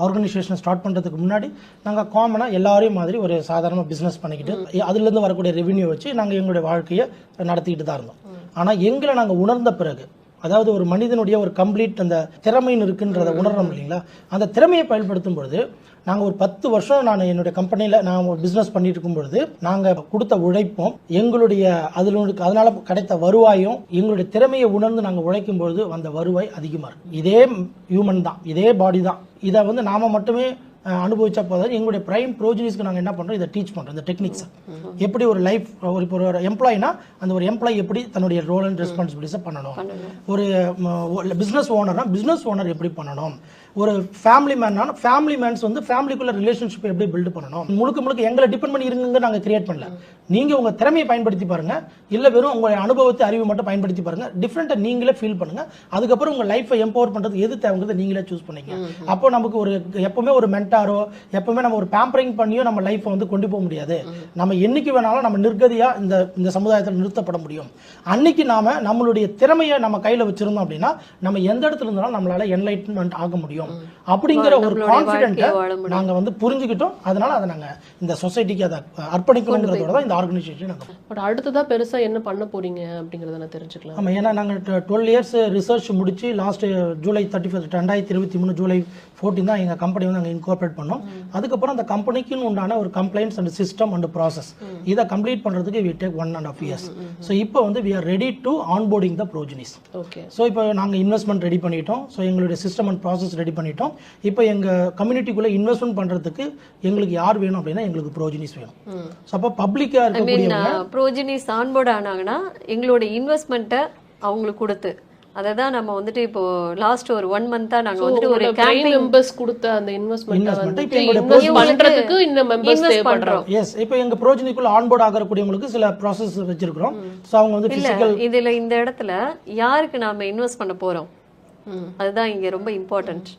ஆர்கனைசேஷனை ஸ்டார்ட் பண்ணுறதுக்கு முன்னாடி நாங்கள் காமனாக எல்லாரையும் மாதிரி ஒரு சாதாரண பிஸ்னஸ் பண்ணிக்கிட்டு அதுலேருந்து வரக்கூடிய ரெவென்யூ வச்சு நாங்கள் எங்களுடைய வாழ்க்கையை நடத்திக்கிட்டு தான் இருந்தோம். ஆனால் எங்களை நாங்கள் உணர்ந்த பிறகு அதாவது ஒரு மனிதனுடைய ஒரு கம்ப்ளீட் அந்த திறமைன்னு இருக்குன்றதை உணர்றோம் இல்லைங்களா? அந்த திறமையை பயன்படுத்தும் பொழுது நாங்கள் ஒரு பத்து வருஷம் நான் என்னுடைய கம்பெனியில் நான் ஒரு பிஸ்னஸ் பண்ணிட்டு இருக்கும் பொழுது நாங்கள் கொடுத்த உழைப்பும் எங்களுடைய அதில் அதனால் கிடைத்த வருவாயும் எங்களுடைய திறமையை உணர்ந்து நாங்கள் உழைக்கும் பொழுது அந்த வருவாய் அதிகமாக இருக்கும் இதே ஹியூமன் தான் இதே பாடி தான். இதை வந்து நாம் மட்டுமே அனுபவிச்சா போதும் எங்களுடைய பிரைம் ப்ரோஜனிஸ்க்கு நாங்கள் என்ன பண்ணுறோம் இதை டீச் பண்ணுறோம் இந்த டெக்னிக்ஸ் எப்படி ஒரு லைஃப் ஒரு இப்போ ஒரு எம்ப்ளாயினா அந்த ஒரு எம்ப்ளாயி எப்படி தன்னுடைய ரோல் அண்ட் ரெஸ்பான்சிபிலிட்டிஸை பண்ணணும்? ஒரு பிஸ்னஸ் ஓனர்னா பிஸ்னஸ் ஓனர் எப்படி பண்ணணும்? ஒரு ஃபேமிலி மேன்னா ஃபேமிலி மேன்ஸ் வந்து ஃபேமிலிக்குள்ள ரிலேஷன்ஷிப் எப்படி பில்ட் பண்ணணும்? முழுக்க முழுக்க எங்களை டிபெண்ட் பண்ணி இருங்க நாங்கள் கிரியேட் பண்ணல. நீங்க உங்க திறமையை பயன்படுத்தி பாருங்க. இல்ல வெறும் உங்களுடைய அனுபவத்தை அறிவு மட்டும் பயன்படுத்தி பாருங்க. டிஃப்ரெண்ட்டை நீங்களே ஃபீல் பண்ணுங்க. அதுக்கப்புறம் உங்க லைஃப்பை எம்பவர் பண்றதுக்கு எது தேவைங்கிறத நீங்களே சூஸ் பண்ணீங்க. அப்போ நமக்கு ஒரு எப்பவுமே ஒரு மென்டாரோ எப்பவுமே நம்ம ஒரு பேம்பரிங் பண்ணியோ நம்ம லைஃப்பை வந்து கொண்டு போக முடியாது. நம்ம என்னைக்கு வேணாலும் நம்ம நிர்கதியா இந்த இந்த சமுதாயத்தில் நிறுத்தப்பட முடியும். அன்னைக்கு நாம நம்மளுடைய திறமையை நம்ம கையில வச்சிருந்தோம் அப்படின்னா நம்ம எந்த இடத்துல இருந்தாலும் நம்மளால என்லைட்மெண்ட் ஆக முடியும். அப்படிங்கிற ஒரு கான்ஃபிடென்ட்டை வாழ்க்கையை வாழ முடியும். நாங்க வந்து புரிஞ்சுக்கிட்டோம். அதனால அதை நாங்க இந்த சொசைட்டிக்கு அதை அர்ப்பணிக்கணுங்கிறதோட தான் இந்த ஆர்கனைசேஷன் நாங்கள் பட் அடுத்ததா பெருசா என்ன பண்ண போறீங்க அப்படிங்கறத நான் தெரிஞ்சுக்கலாம். ஆமாம் ஏன்னா நாங்கள் டுவெல் இயர்ஸ் ரிசர்ச் முடிச்சு லாஸ்ட் ஜூலை தேர்ட்டி ஃபஸ்ட் ரெண்டாயிரத்தி இருபத்தி மூணு ஜூலை ஃபோர்டீன் தான் எங்கள் கம்பெனி வந்து நாங்கள் இன்கார்பரேட் பண்ணோம். அதுக்கப்புறம் அந்த கம்பெனிக்குன்னு உண்டான ஒரு complaints and system and process இதை கம்ப்ளீட் பண்ணுறதுக்கு we take one and half years so இப்போ வந்து we are ready to onboarding the progenies okay so இப்போ நாங்கள் இன்வெஸ்ட்மெண்ட் ரெடி பண்ணிட்டோம். ஸோ எங்களுடைய சிஸ்டம் அண்ட் ப்ராசஸ் ரெடி பண்ணிட்டோம். இப்போ எங்கள் கம்யூனிட்டிக்குள்ளே இன்வெஸ்ட்மெண்ட் பண்ணுறதுக்கு எங்களுக்கு யார் வேணும் அப்படின்னா எங்களுக்கு ப்ரோஜனிஸ் வேணும். ஸோ அப்போ பப்ளிக்காக இருக்கக்கூடிய ப்ரோஜினிஸ் ஆன்போர்ட் ஆனாங்கன்னா எங்களோட இன்வெஸ்ட்மெண்ட்டை அவங்களுக்கு கொடுத்து அதை தான் நம்ம வந்துட்டு இப்போ லாஸ்ட் ஒரு ஒன் மந்த்தா நாங்க வந்துட்டு ஒரு கேம்பிங் மெம்பர்ஸ் கொடுத்த அந்த இன்வெஸ்ட்மெண்ட். வந்து இன்வெஸ்ட் பண்றதுக்கு இந்த மெம்பர்ஸ் தேவைப்படுறோம். பண்றோம். எஸ் இப்போ எங்க ப்ரோஜனிக்குள்ள ஆன்போர்ட் ஆகக்கூடியவங்களுக்கு சில ப்ராசஸ் வச்சிருக்கிறோம். ஸோ அவங்க வந்து பிசிக்கல் இதுல இந்த இடத்துல யாருக்கு நாம இன்வெஸ்ட் பண்ண போறோம். அதுதான் இங்க ரொம்ப இம்பார்ட்டன்ட்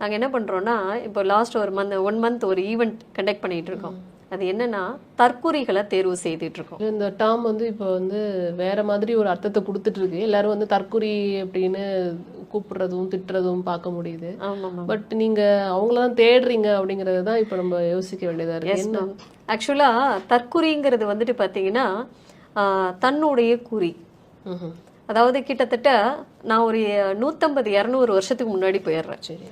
நாங்க என்ன பண்றோம்னா இப்போ லாஸ்ட் ஒரு மந்த் ஒன் மந்த் ஒரு ஈவெண்ட் கண்டக்ட் பண்ணிட்டு இருக்கோம். அது என்னன்னா தற்குறிகளை தேர்வு செய்துட்டு இருக்கோம் இந்த டேர்ம் வந்து இப்போ வந்து வேற மாதிரி ஒரு அர்த்தத்தை கொடுத்துட்டு இருக்கு எல்லாரும் வந்து தற்குறி அப்படின்னு கூப்பிடுறதும் திட்டுறதும் பார்க்க முடியுது. பட் நீங்க அவங்கள தான் தேடுறீங்க அப்படிங்கறது தான் இப்போ நம்ம யோசிக்க வேண்டியதா இருக்கு. ஆக்சுவலாக தற்குறிங்கிறது வந்துட்டு பார்த்தீங்கன்னா தன்னுடைய குறி. அதாவது கிட்டத்தட்ட நான் ஒரு நூற்றம்பது இரநூறு வருஷத்துக்கு முன்னாடி போயிடுறேன். சரி.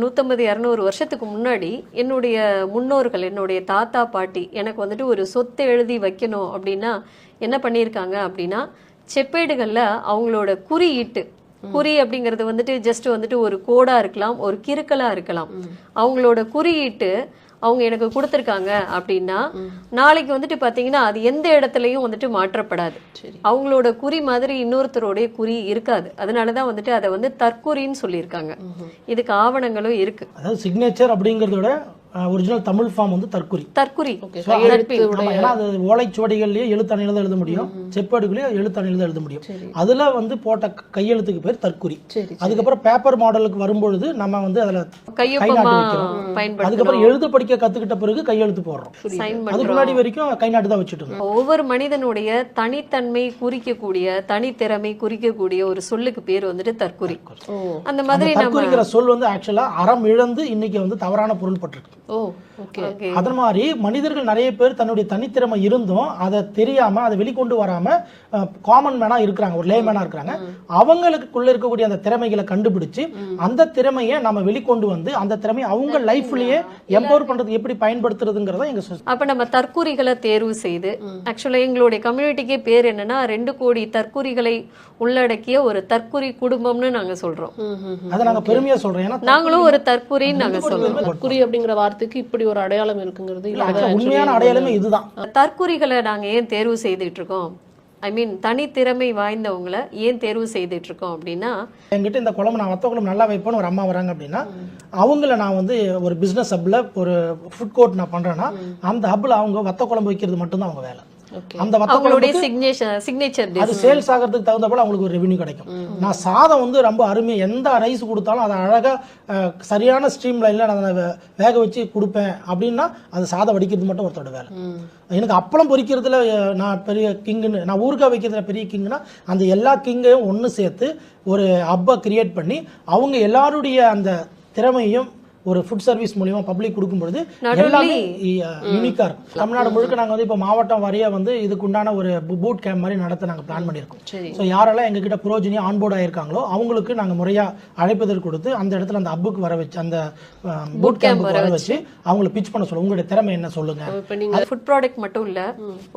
நூற்றம்பது இரநூறு வருஷத்துக்கு முன்னாடி என்னுடைய முன்னோர்கள் என்னுடைய தாத்தா பாட்டி எனக்கு வந்துட்டு ஒரு சொத்து எழுதி வைக்கணும் அப்படின்னா என்ன பண்ணியிருக்காங்க அப்படின்னா செப்பேடுகளில் அவங்களோட குறியீட்டு குறி அப்படிங்கிறது வந்துட்டு ஜஸ்ட் வந்துட்டு ஒரு கோடா இருக்கலாம் ஒரு கிறுக்கலா இருக்கலாம். அவங்களோட குறியீட்டு அவங்க எனக்கு கொடுத்துருக்காங்க அப்படின்னா நாளைக்கு வந்துட்டு பார்த்தீங்கன்னா அது எந்த இடத்துலையும் வந்துட்டு மாற்றப்படாது. சரி. அவங்களோட குறி மாதிரி இன்னொருத்தருடைய குறி இருக்காது. அதனால தான் வந்துட்டு அதை வந்து தற்குறின்னு சொல்லியிருக்காங்க. இதுக்கு ஆவணங்களும் இருக்கு. அதாவது சிக்னேச்சர் அப்படிங்கிறதோட ஒரிஜினல் தமிழ் ஃபார்ம் வந்து தற்குறி. தற்குறி. ஏன்னா அது ஓலைச்சுவடிகள்லயே எழுத்தாணியில தான் எழுத முடியும். செப்பேடுகளையும் எழுத்தாணியில தான் எழுத முடியும். அதுல வந்து போட்ட க- கையெழுத்துக்கு பேர் தற்குறி. அதுக்கப்புறம் பேப்பர் மாடலுக்கு வரும்பொழுது நம்ம வந்து அதுல. பயன்படுத்தணும் அதுக்கப்புறம் எழுத படிக்க கத்துக்கிட்ட பிறகு கையெழுத்து போடுறோம். சைன் அதுக்கு முன்னாடி வரைக்கும் கைநாட்டு தான் வச்சுட்டு இருந்தோம். ஒவ்வொரு மனிதனுடைய தனித்தன்மை குறிக்கக்கூடிய தனித்திறமை குறிக்கக்கூடிய ஒரு சொல்லுக்கு பேர் வந்துட்டு தற்குறி. அந்த மாதிரி நம்ம தற்குறிங்கிற சொல் வந்து ஆக்சுவலா அறம் இழந்து இன்னைக்கு வந்து தவறான பொருள் பட்டிருக்கு. அதன் மாதிரி மனிதர்கள் நிறைய பேர் தன்னுடைய தனித்திறமை இருந்தும் அதை தெரியாம அதை வெளிக்கொண்டு வராம காமன் மேனா இருக்கிறாங்க ஒரு லேமேனா இருக்கிறாங்க. அவங்களுக்குள்ள இருக்கக்கூடிய அந்த திறமைகளை கண்டுபிடிச்சு அந்த திறமையை நம்ம வெளிக்கொண்டு வந்து அந்த திறமையை அவங்க லைஃப்லயே எம்பவர் பண்றதுக்கு எப்படி பயன்படுத்துறதுங்கிறத எங்க அப்ப நம்ம தற்குறிகளை தேர்வு செய்து ஆக்சுவலா எங்களுடைய கம்யூனிட்டிக்கே பேர் என்னன்னா ரெண்டு கோடி தற்குறிகளை உள்ளடக்கிய ஒரு தற்குறி குடும்பம்னு நாங்க சொல்றோம். அதை நாங்க பெருமையா சொல்றோம். ஏன்னா நாங்களும் ஒரு தற்குறின்னு நாங்க சொல்றோம். தற்குறி அப்படிங்கிற வார்த்தைக்கு இப்படி ஒரு அடையாளம் இருக்குங்கிறது உண்மையான அடையாளமே இதுதான். தற்குறிகளை நாங்க ஏன் தேர்வு செய்துட்டு இருக்கோம் ஐ மீன் தனித்திறமை வாய்ந்தவங்களை ஏன் தேர்வு செய்துட்டு இருக்கோம் அப்படின்னா என்கிட்ட இந்த குழம்பு நான் வத்த குழம்பு நல்லா வைப்பேன்னு ஒரு அம்மா வராங்க அப்படின்னா அவங்கள நான் வந்து ஒரு பிசினஸ் ஹப்ல ஒரு ஃபுட் கோர்ட் நான் பண்றேன்னா அந்த ஹப்ல அவங்க வத்த குழம்பு வைக்கிறது மட்டும்தான் அவங்க வேலை. அந்த குழம்புக்கு சிக்னேச்சர் சிக்னேச்சர் அது சேல்ஸ் ஆகிறதுக்கு தகுந்த போல அவங்களுக்கு ஒரு ரெவென்யூ கிடைக்கும். நான் சாதம் வந்து ரொம்ப அருமையா எந்த ரைஸ் கொடுத்தாலும் அதை அழகா அஹ், சரியான ஸ்ட்ரீம் லைன்ல நான் அதை வேக வச்சு கொடுப்பேன் அப்படின்னா அது சாதம் வடிக்கிறது மட்டும் ஒருத்தரோட வேலை. எனக்கு அப்பளம் பொரிக்கிறதுல அஹ், நான் பெரிய கிங்குன்னு நான் ஊறுகாய் வைக்கிறதுல பெரிய கிங்குனா அந்த எல்லா கிங்கையும் ஒன்று சேர்த்து ஒரு ஹப்பை கிரியேட் பண்ணி அவங்க எல்லாருடைய அந்த திறமையும் ஒரு ஃபுட் சர்வீஸ் மூலியமா பப்ளிக் கொடுக்கும்பொழுது எல்லாமே யூனிக்கா இருக்கும். தமிழ்நாடு முழுக்க நாங்க வந்து இப்போ மாவட்டம் வரையா வந்து இதுக்கு உண்டான ஒரு பூட் கேம்ப் மாதிரி நடத்த நாங்க பிளான் பண்ணியிருக்கோம். ஸோ யாரெல்லாம் எங்ககிட்ட புரோஜனி ஆன்போர்ட் ஆயிருக்காங்களோ அவங்களுக்கு நாங்க முறையா அழைப்பதற்கு கொடுத்து அந்த இடத்துல அந்த ஹப்புக்கு வர வச்சு அந்த பூட் கேம்புக்கு வர வச்சு. அவங்கள பிச் பண்ண சொல்லுவோம் உங்களுடைய திறமை என்ன சொல்லுங்க? ஃபுட் ப்ராடக்ட் மட்டும் இல்ல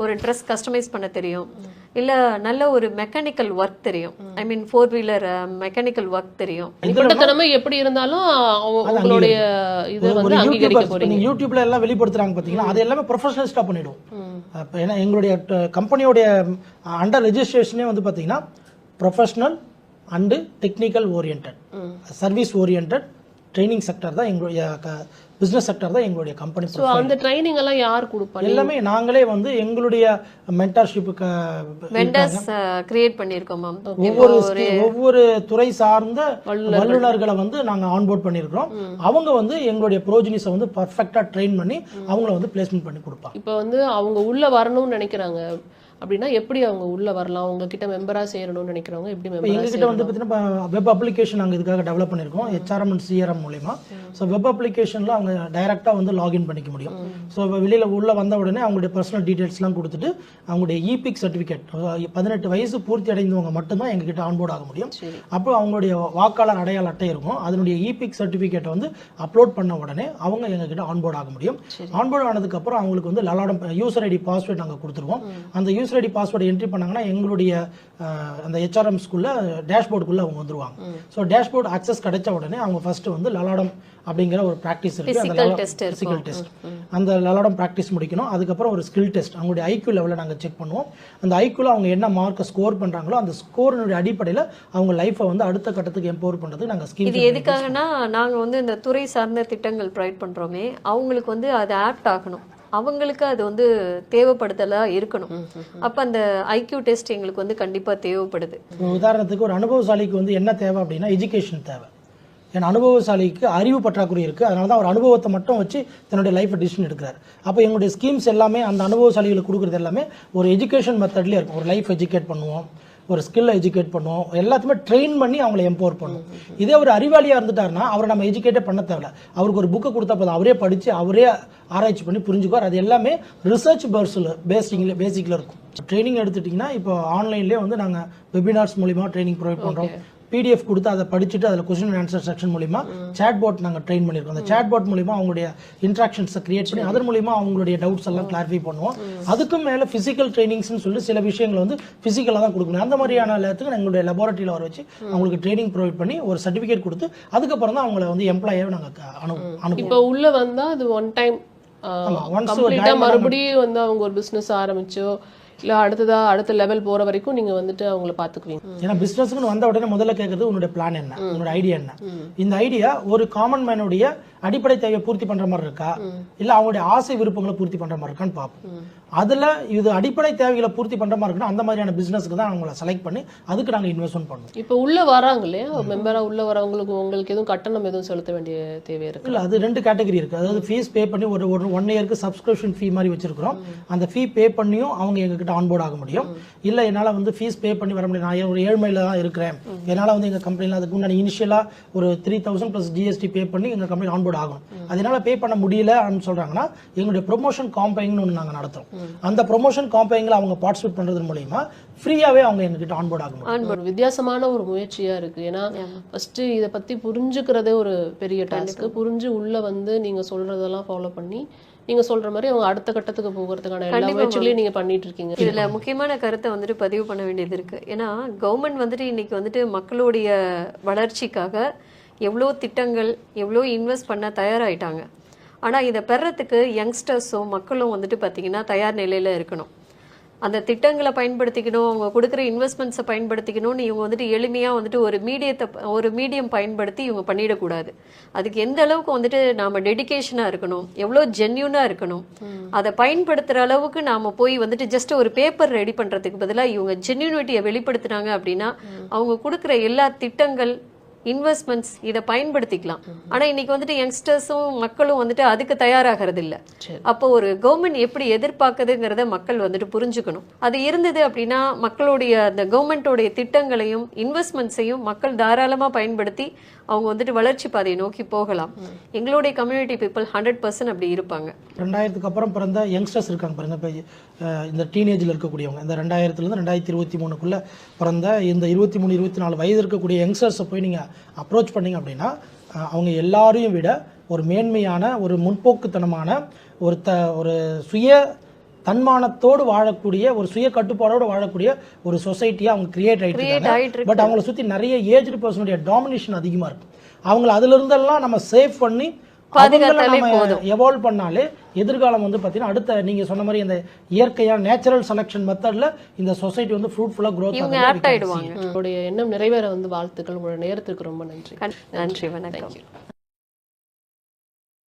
ஒரு ட்ரெஸ் கஸ்டமைஸ் பண்ண தெரியும். இல்ல நல்ல ஒரு மெக்கானிக்கல் ஒர்க் தெரியும். I mean four wheeler mechanical work தெரியும். தனிப்பட்டத்தனமே எப்படி இருந்தாலும் உங்களுடைய இதை வந்து அங்கீகரிக்க போறீங்க. யூடியூப்ல எல்லாம் வெளிப்படுத்துறாங்க பாத்தீங்களா? அது எல்லாமே ப்ரொஃபஷனலிஸ்டா பண்ணிடுவோம் ம். அப்போ ஏன்னா எங்களுடைய கம்பெனியோடைய அண்டர் ரெஜிஸ்ட்ரேஷனே வந்து பாத்தீங்கன்னா professional and technical orient. Service orient training sector தான் எங்களுடைய பிஸ்னஸ் செக்டர் தான் எங்களுடைய கம்பெனி ஸோ அந்த ட்ரைனிங் எல்லாம் யார் கொடுப்பா எல்லாமே நாங்களே வந்து எங்களுடைய மென்டர்ஷிப்புக்கு வெண்டர்ஸ் கிரியேட் பண்ணியிருக்கோம் மேம் ஒவ்வொரு ஒவ்வொரு துறை சார்ந்த வல்லுநர்களை. வந்து நாங்க ஆன்போர்ட் பண்ணியிருக்கிறோம். அவங்க வந்து எங்களுடைய ப்ரோஜினிஸை வந்து பர்ஃபெக்டா ட்ரெயின் பண்ணி அவங்கள வந்து பிளேஸ்மெண்ட் பண்ணி கொடுப்பாங்க. இப்போ வந்து அவங்க உள்ள வரணும்னு நினைக்கிறாங்க. அப்படின்னா எப்படி அவங்க உள்ள வரலாம்? அவங்க கிட்ட மெம்பரா சேரணும்னு நினைக்கிறவங்க எப்படி மெம்பரா எங்ககிட்ட வந்து பார்த்தீங்கன்னா வெப் அப்ளிகேஷன் நாங்கள் இதுக்காக டெவலப் பண்ணியிருக்கோம். ஹெச்ஆர்எம் அண்ட் சிஆர்எம் மூலிமா ஸோ வெப் அப்ளிகேஷனில் அவங்க டைரெக்டாக வந்து லாகின் பண்ணிக்க முடியும். ஸோ வெளியில் உள்ளே வந்த உடனே அவங்களுடைய பர்சனல் டீட்டெயில்ஸ்லாம் கொடுத்துட்டு அவங்களுடைய இபிக் சர்டிஃபிகேட் பதினெட்டு வயசு பூர்த்தி அடைந்தவங்க மட்டும்தான் எங்ககிட்ட ஆன்போர்ட் ஆக முடியும். அப்போ அவங்களுடைய வாக்காளர் அடையாள அட்டை இருக்கும். அதனுடைய இபிக் சர்டிஃபிகேட்டை வந்து அப்லோட் பண்ண உடனே அவங்க எங்ககிட்ட ஆன்போர்ட் ஆக முடியும். ஆன்போர்ட் ஆனதுக்கப்புறம் அவங்களுக்கு வந்து லலாடம் யூசர் ஐடி பாஸ்வேர்ட் நாங்கள் கொடுத்துருவோம். அந்த யூசர் ஐடி பாஸ்வேர்டு என்ட்ரி பண்ணாங்கன்னா எங்களுடைய அந்த ஹெச்ஆர்எம் ஸ்கூல்ல டேஷ்போர்டுக்குள்ளே அவங்க வந்துருவாங்க. ஸோ டேஷ்போர்ட் அக்சஸ் கிடைச்ச உடனே அவங்க ஃபர்ஸ்ட் வந்து லலாடம் அப்படிங்கிற ஒரு ப்ராக்டிஸ் இருக்கு. அந்த. ஃபிசிக்கல் டெஸ்ட் அந்த லலாடம் ப்ராக்டிஸ் முடிக்கணும். அதுக்கப்புறம் ஒரு ஸ்கில் டெஸ்ட் அவங்களுடைய ஐக்யூ லெவலில் நாங்கள் செக் பண்ணுவோம். அந்த ஐக்யூல அவங்க என்ன மார்க்கை ஸ்கோர் பண்ணுறாங்களோ அந்த ஸ்கோரினுடைய அடிப்படையில் அவங்க லைஃப்பை வந்து அடுத்த கட்டத்துக்கு எம்பவர் பண்ணுறதுக்கு நாங்கள் ஸ்கீம் இது எதுக்காகனா நாங்க வந்து இந்த துறை சார்ந்த திட்டங்கள் ப்ரொவைட் பண்றோமே அவங்களுக்கு வந்து அது ஆப்ட் ஆகணும். அவங்களுக்கு அது வந்து தேவைப்படுதலா இருக்கணும். அப்ப அந்த ஐக்யூ டெஸ்ட் எங்களுக்கு வந்து கண்டிப்பா தேவைப்படுது. உதாரணத்துக்கு ஒரு அனுபவசாலிக்கு வந்து என்ன தேவை அப்படின்னா எஜுகேஷன் தேவை. ஏன்னா அனுபவசாலிக்கு அறிவு பற்றாக்குறை இருக்குது அதனால தான் அவர் அனுபவத்தை மட்டும் வச்சு தன்னுடைய லைஃப்பை டிசிஷன் எடுக்கிறார். அப்போ எங்களுடைய ஸ்கீம்ஸ் எல்லாமே அந்த அனுபவசாலிகளுக்கு கொடுக்குறது எல்லாமே ஒரு எஜுகேஷன் மெத்தட்லேயே இருக்கும். ஒரு லைஃப் எஜுகேட் பண்ணுவோம். ஒரு ஸ்கில்லை எஜுகேட் பண்ணுவோம். எல்லாத்தையுமே ட்ரெயின் பண்ணி அவங்கள எம்பவர் பண்ணும் இதே ஒரு அறிவாளியாக இருந்துட்டாருன்னா அவரை நம்ம எஜுகேட்டே பண்ண தேவையில்ல. அவருக்கு ஒரு புக்கை கொடுத்தா போதும். அவரே படித்து அவரே ஆராய்ச்சி பண்ணி புரிஞ்சுக்குவார். அது எல்லாமே ரிசர்ச் பேர்ஸில் பேசிக்கில் பேசிக்கில் இருக்கும். ட்ரைனிங் எடுத்துட்டிங்கன்னா இப்போ ஆன்லைன்லேயே வந்து நாங்கள் வெபினார்ஸ் மூலிமா ட்ரைனிங் ப்ரொவைட் பண்ணுறோம் பிடிஎஃப் கொடுத்து அதை படிச்சுட்டு அதில் கொஸ்டின் ஆன்சர் செக்ஷன் மூலிமா சேட் பாட் நாங்கள் ட்ரெயின் பண்ணியிருக்கோம் அந்த சேட் பாட் மூலிமா அவங்களுடைய இன்ட்ராக்ஷன்ஸை கிரியேட் பண்ணி அதன் மூலிமா அவங்களுடைய டவுட்ஸ் எல்லாம் கிளாரிஃபை பண்ணுவோம். அதுக்கும் மேலே ஃபிசிக்கல் ட்ரைனிங்ஸ்னு சொல்லிட்டு சில விஷயங்களை வந்து ஃபிசிக்கலாக தான் கொடுக்கணும். அந்த மாதிரியான நேரத்துக்கு எங்களுடைய லெபார்ட்டரியில் வர வச்சு அவங்களுக்கு ட்ரைனிங் ப்ரொவைட் பண்ணி ஒரு சர்டிஃபிகேட் கொடுத்து அதுக்கப்புறம் தான் அவங்கள வந்து எம்ப்ளாயாக நாங்கள் அனு அனுப்புவோம். இப்போ உள்ள வந்தா அது ஒன் டைம் மறுபடியும் வந்து அவங்க ஒரு பிசினஸ் ஆரம்பிச்சோ இல்ல அடுத்ததா அடுத்த லெவல் போற வரைக்கும் நீங்க வந்துட்டு அவங்கள பாத்துக்குவீங்க. ஏன்னா பிசினஸ்க்கு வந்த உடனே முதல்ல கேட்கறது உன்னோட பிளான் என்ன? உன்னோட ஐடியா என்ன? இந்த ஐடியா ஒரு காமன் மேனுடைய அடிப்படை தேவையை பூர்த்தி பண்ற மாதிரி இருக்கா? இல்ல அவங்களுடைய ஆசை விருப்பங்களை பூர்த்தி பண்ற மாதிரி இருக்கான்னு பார்ப்போம். அதுல இது அடிப்படை தேவைகளை பூர்த்தி பண்ற மாதிரி இருக்குன்னா அந்த மாதிரியான பிசினஸ்க்கு தான் அவங்கள செலக்ட் பண்ணி அதுக்கு நாங்க இன்வெஸ்ட்மெண்ட் பண்ணுவோம். இப்போ உள்ள வராங்க இல்லையா? மெம்பரா உள்ள வரவங்களுக்கு உங்களுக்கு எதுவும் கட்டணம் எதுவும் செலுத்த வேண்டிய தேவை இருக்கு? இல்ல அது ரெண்டு கேட்டகரி இருக்கு. அதாவது ஃபீஸ் பே பண்ணி ஒரு ஒரு ஒன் இயருக்கு சப்ஸ்கிரிப்ஷன் ஃபீ மாதிரி வச்சிருக்கிறோம். அந்த ஃபீ பே பண்ணியும் அவங்க எங்ககிட்ட ஆன்போர்ட் ஆக முடியும். இல்ல என்னால வந்து ஃபீஸ் பே பண்ணி வர முடியும். நான் ஒரு ஏழ்மையில தான் இருக்கிறேன்? என்னால வந்து எங்க கம்பெனில அதுக்கு முன்னாடி இனிஷியலா ஒரு three thousand plus GST pay பண்ணி எங்க கம்பெனி ஆன்போர்ட் ஆகும் அதனால பே பண்ண முடியல அப்படின்னு சொல்றாங்கன்னா எங்களுடைய ப்ரொமோஷன் காம்பைங்னு ஒன்று நாங்க நடத்துறோம். அந்த ப்ரொமோஷன் காம்பைங்கில் அவங்க பார்ட்டிசிபேட் பண்றது மூலியமா ஃப்ரீயாவே அவங்க எங்ககிட்ட ஆன்போர்ட் ஆக முடியும். ஒரு வித்தியாசமான ஒரு முயற்சியா இருக்கு. ஏன்னா ஃபர்ஸ்ட் இத பத்தி புரிஞ்சுக்கிறதே ஒரு பெரிய டாஸ்க் புரிஞ்சு உள்ள வந்து நீங்க சொல்றதெல்லாம் ஃபாலோ பண்ணி நீங்க சொல்ற மாதிரி அவங்க அடுத்த கட்டத்துக்கு போகிறதுக்கான எல்லா முயற்சிகளையும் நீங்க பண்ணிட்டு இருக்கீங்க இதுல முக்கியமான கருத்தை வந்துட்டு பதிவு பண்ண வேண்டியது இருக்கு. ஏன்னா கவர்மெண்ட் வந்துட்டு இன்னைக்கு வந்துட்டு மக்களுடைய வளர்ச்சிக்காக எவ்வளோ திட்டங்கள் எவ்வளோ இன்வெஸ்ட் பண்ண தயாராயிட்டாங்க. ஆனா இதை பெறத்துக்கு யங்ஸ்டர்ஸும் மக்களும் வந்துட்டு பார்த்தீங்கன்னா தயார் நிலையில இருக்கணும். அந்த திட்டங்களை பயன்படுத்திக்கணும் அவங்க கொடுக்குற இன்வெஸ்ட்மெண்ட்ஸை பயன்படுத்திக்கணும்னு இவங்க வந்துட்டு எளிமையாக வந்துட்டு ஒரு மீடியத்தை ஒரு மீடியம் பயன்படுத்தி இவங்க பண்ணிடக்கூடாது. அதுக்கு எந்த அளவுக்கு வந்துட்டு நாம டெடிகேஷனாக இருக்கணும் எவ்வளோ ஜென்யூனாக இருக்கணும் அதை பயன்படுத்துகிற அளவுக்கு நாம போய் வந்துட்டு ஜஸ்ட் ஒரு பேப்பர் ரெடி பண்ணுறதுக்கு பதிலாக இவங்க ஜென்யூனிட்டியை வெளிப்படுத்துனாங்க அப்படின்னா அவங்க கொடுக்குற எல்லா திட்டங்கள் இன்வெஸ்ட்மெண்ட்ஸ் இதை பயன்படுத்திக்கலாம். ஆனா இன்னைக்கு வந்துட்டு யங்ஸ்டர்ஸும் மக்களும் வந்துட்டு அதுக்கு தயாராகிறது இல்ல. அப்போ ஒரு கவர்மெண்ட் எப்படி எதிர்பார்க்குதுங்கிறத மக்கள் வந்துட்டு புரிஞ்சுக்கணும். அது இருந்தது அப்படின்னா மக்களுடைய அந்த கவர்மெண்ட்டோடைய திட்டங்களையும் இன்வெஸ்ட்மெண்ட்ஸையும் மக்கள் தாராளமா பயன்படுத்தி அவங்க வந்துட்டு வளர்ச்சி பாதையை நோக்கி போகலாம். எங்களுடைய கம்யூனிட்டி பீப்புள் ஹண்ட்ரட் பர்சன்ட் அப்படி இருப்பாங்க. ரெண்டாயிரத்துக்கு அப்புறம் பிறந்த யங்ஸ்டர்ஸ் இருக்காங்க பாருங்க. இப்போ இந்த டீனேஜில் இருக்கக்கூடியவங்க. இந்த ரெண்டாயிரத்துலேருந்து ரெண்டாயிரத்தி இருபத்தி மூணுக்குள்ளே பிறந்த இந்த இருபத்தி மூணு இருபத்தி நாலு வயது இருக்கக்கூடிய யங்ஸ்டர்ஸை போய் நீங்கள் அப்ரோச் பண்ணீங்க அப்படின்னா அவங்க எல்லாரையும் விட ஒரு மேன்மையான ஒரு முன்போக்குத்தனமான ஒரு த ஒரு சுய தன்மானத்தோடு வாழக்கூடிய ஒரு சுய கட்டுப்பாடோடு வாழக்கூடிய ஒரு சொசைட்டியா அவங்க கிரியேட் இருக்காங்க. இருக்கு. பட் அவங்கள சுத்தி நிறைய ஏஜ்டு பர்சனுடைய டாமினேஷன் அதிகமா இருக்கு. அவங்கள அதுல இருந்தெல்லாம் நம்ம சேவ் பண்ணி எவால்வ் பண்ணாலே எதிர்காலம் வந்து பார்த்தீங்கன்னா அடுத்த நீங்க சொன்ன மாதிரி இந்த இயற்கையான நேச்சுரல் செலெக்ஷன் மெத்தட்ல இந்த சொசைட்டி வந்து ஃப்ரூட்ஃபுல்லா க்ரோத் இவங்க ஆப்ட் ஆயிடுவாங்க. உங்களுடைய எண்ணம் நிறைவேற வந்து வாழ்த்துக்கள். உங்களோட நேரத்துக்கு ரொம்ப நன்றி. நன்றி வணக்கம்.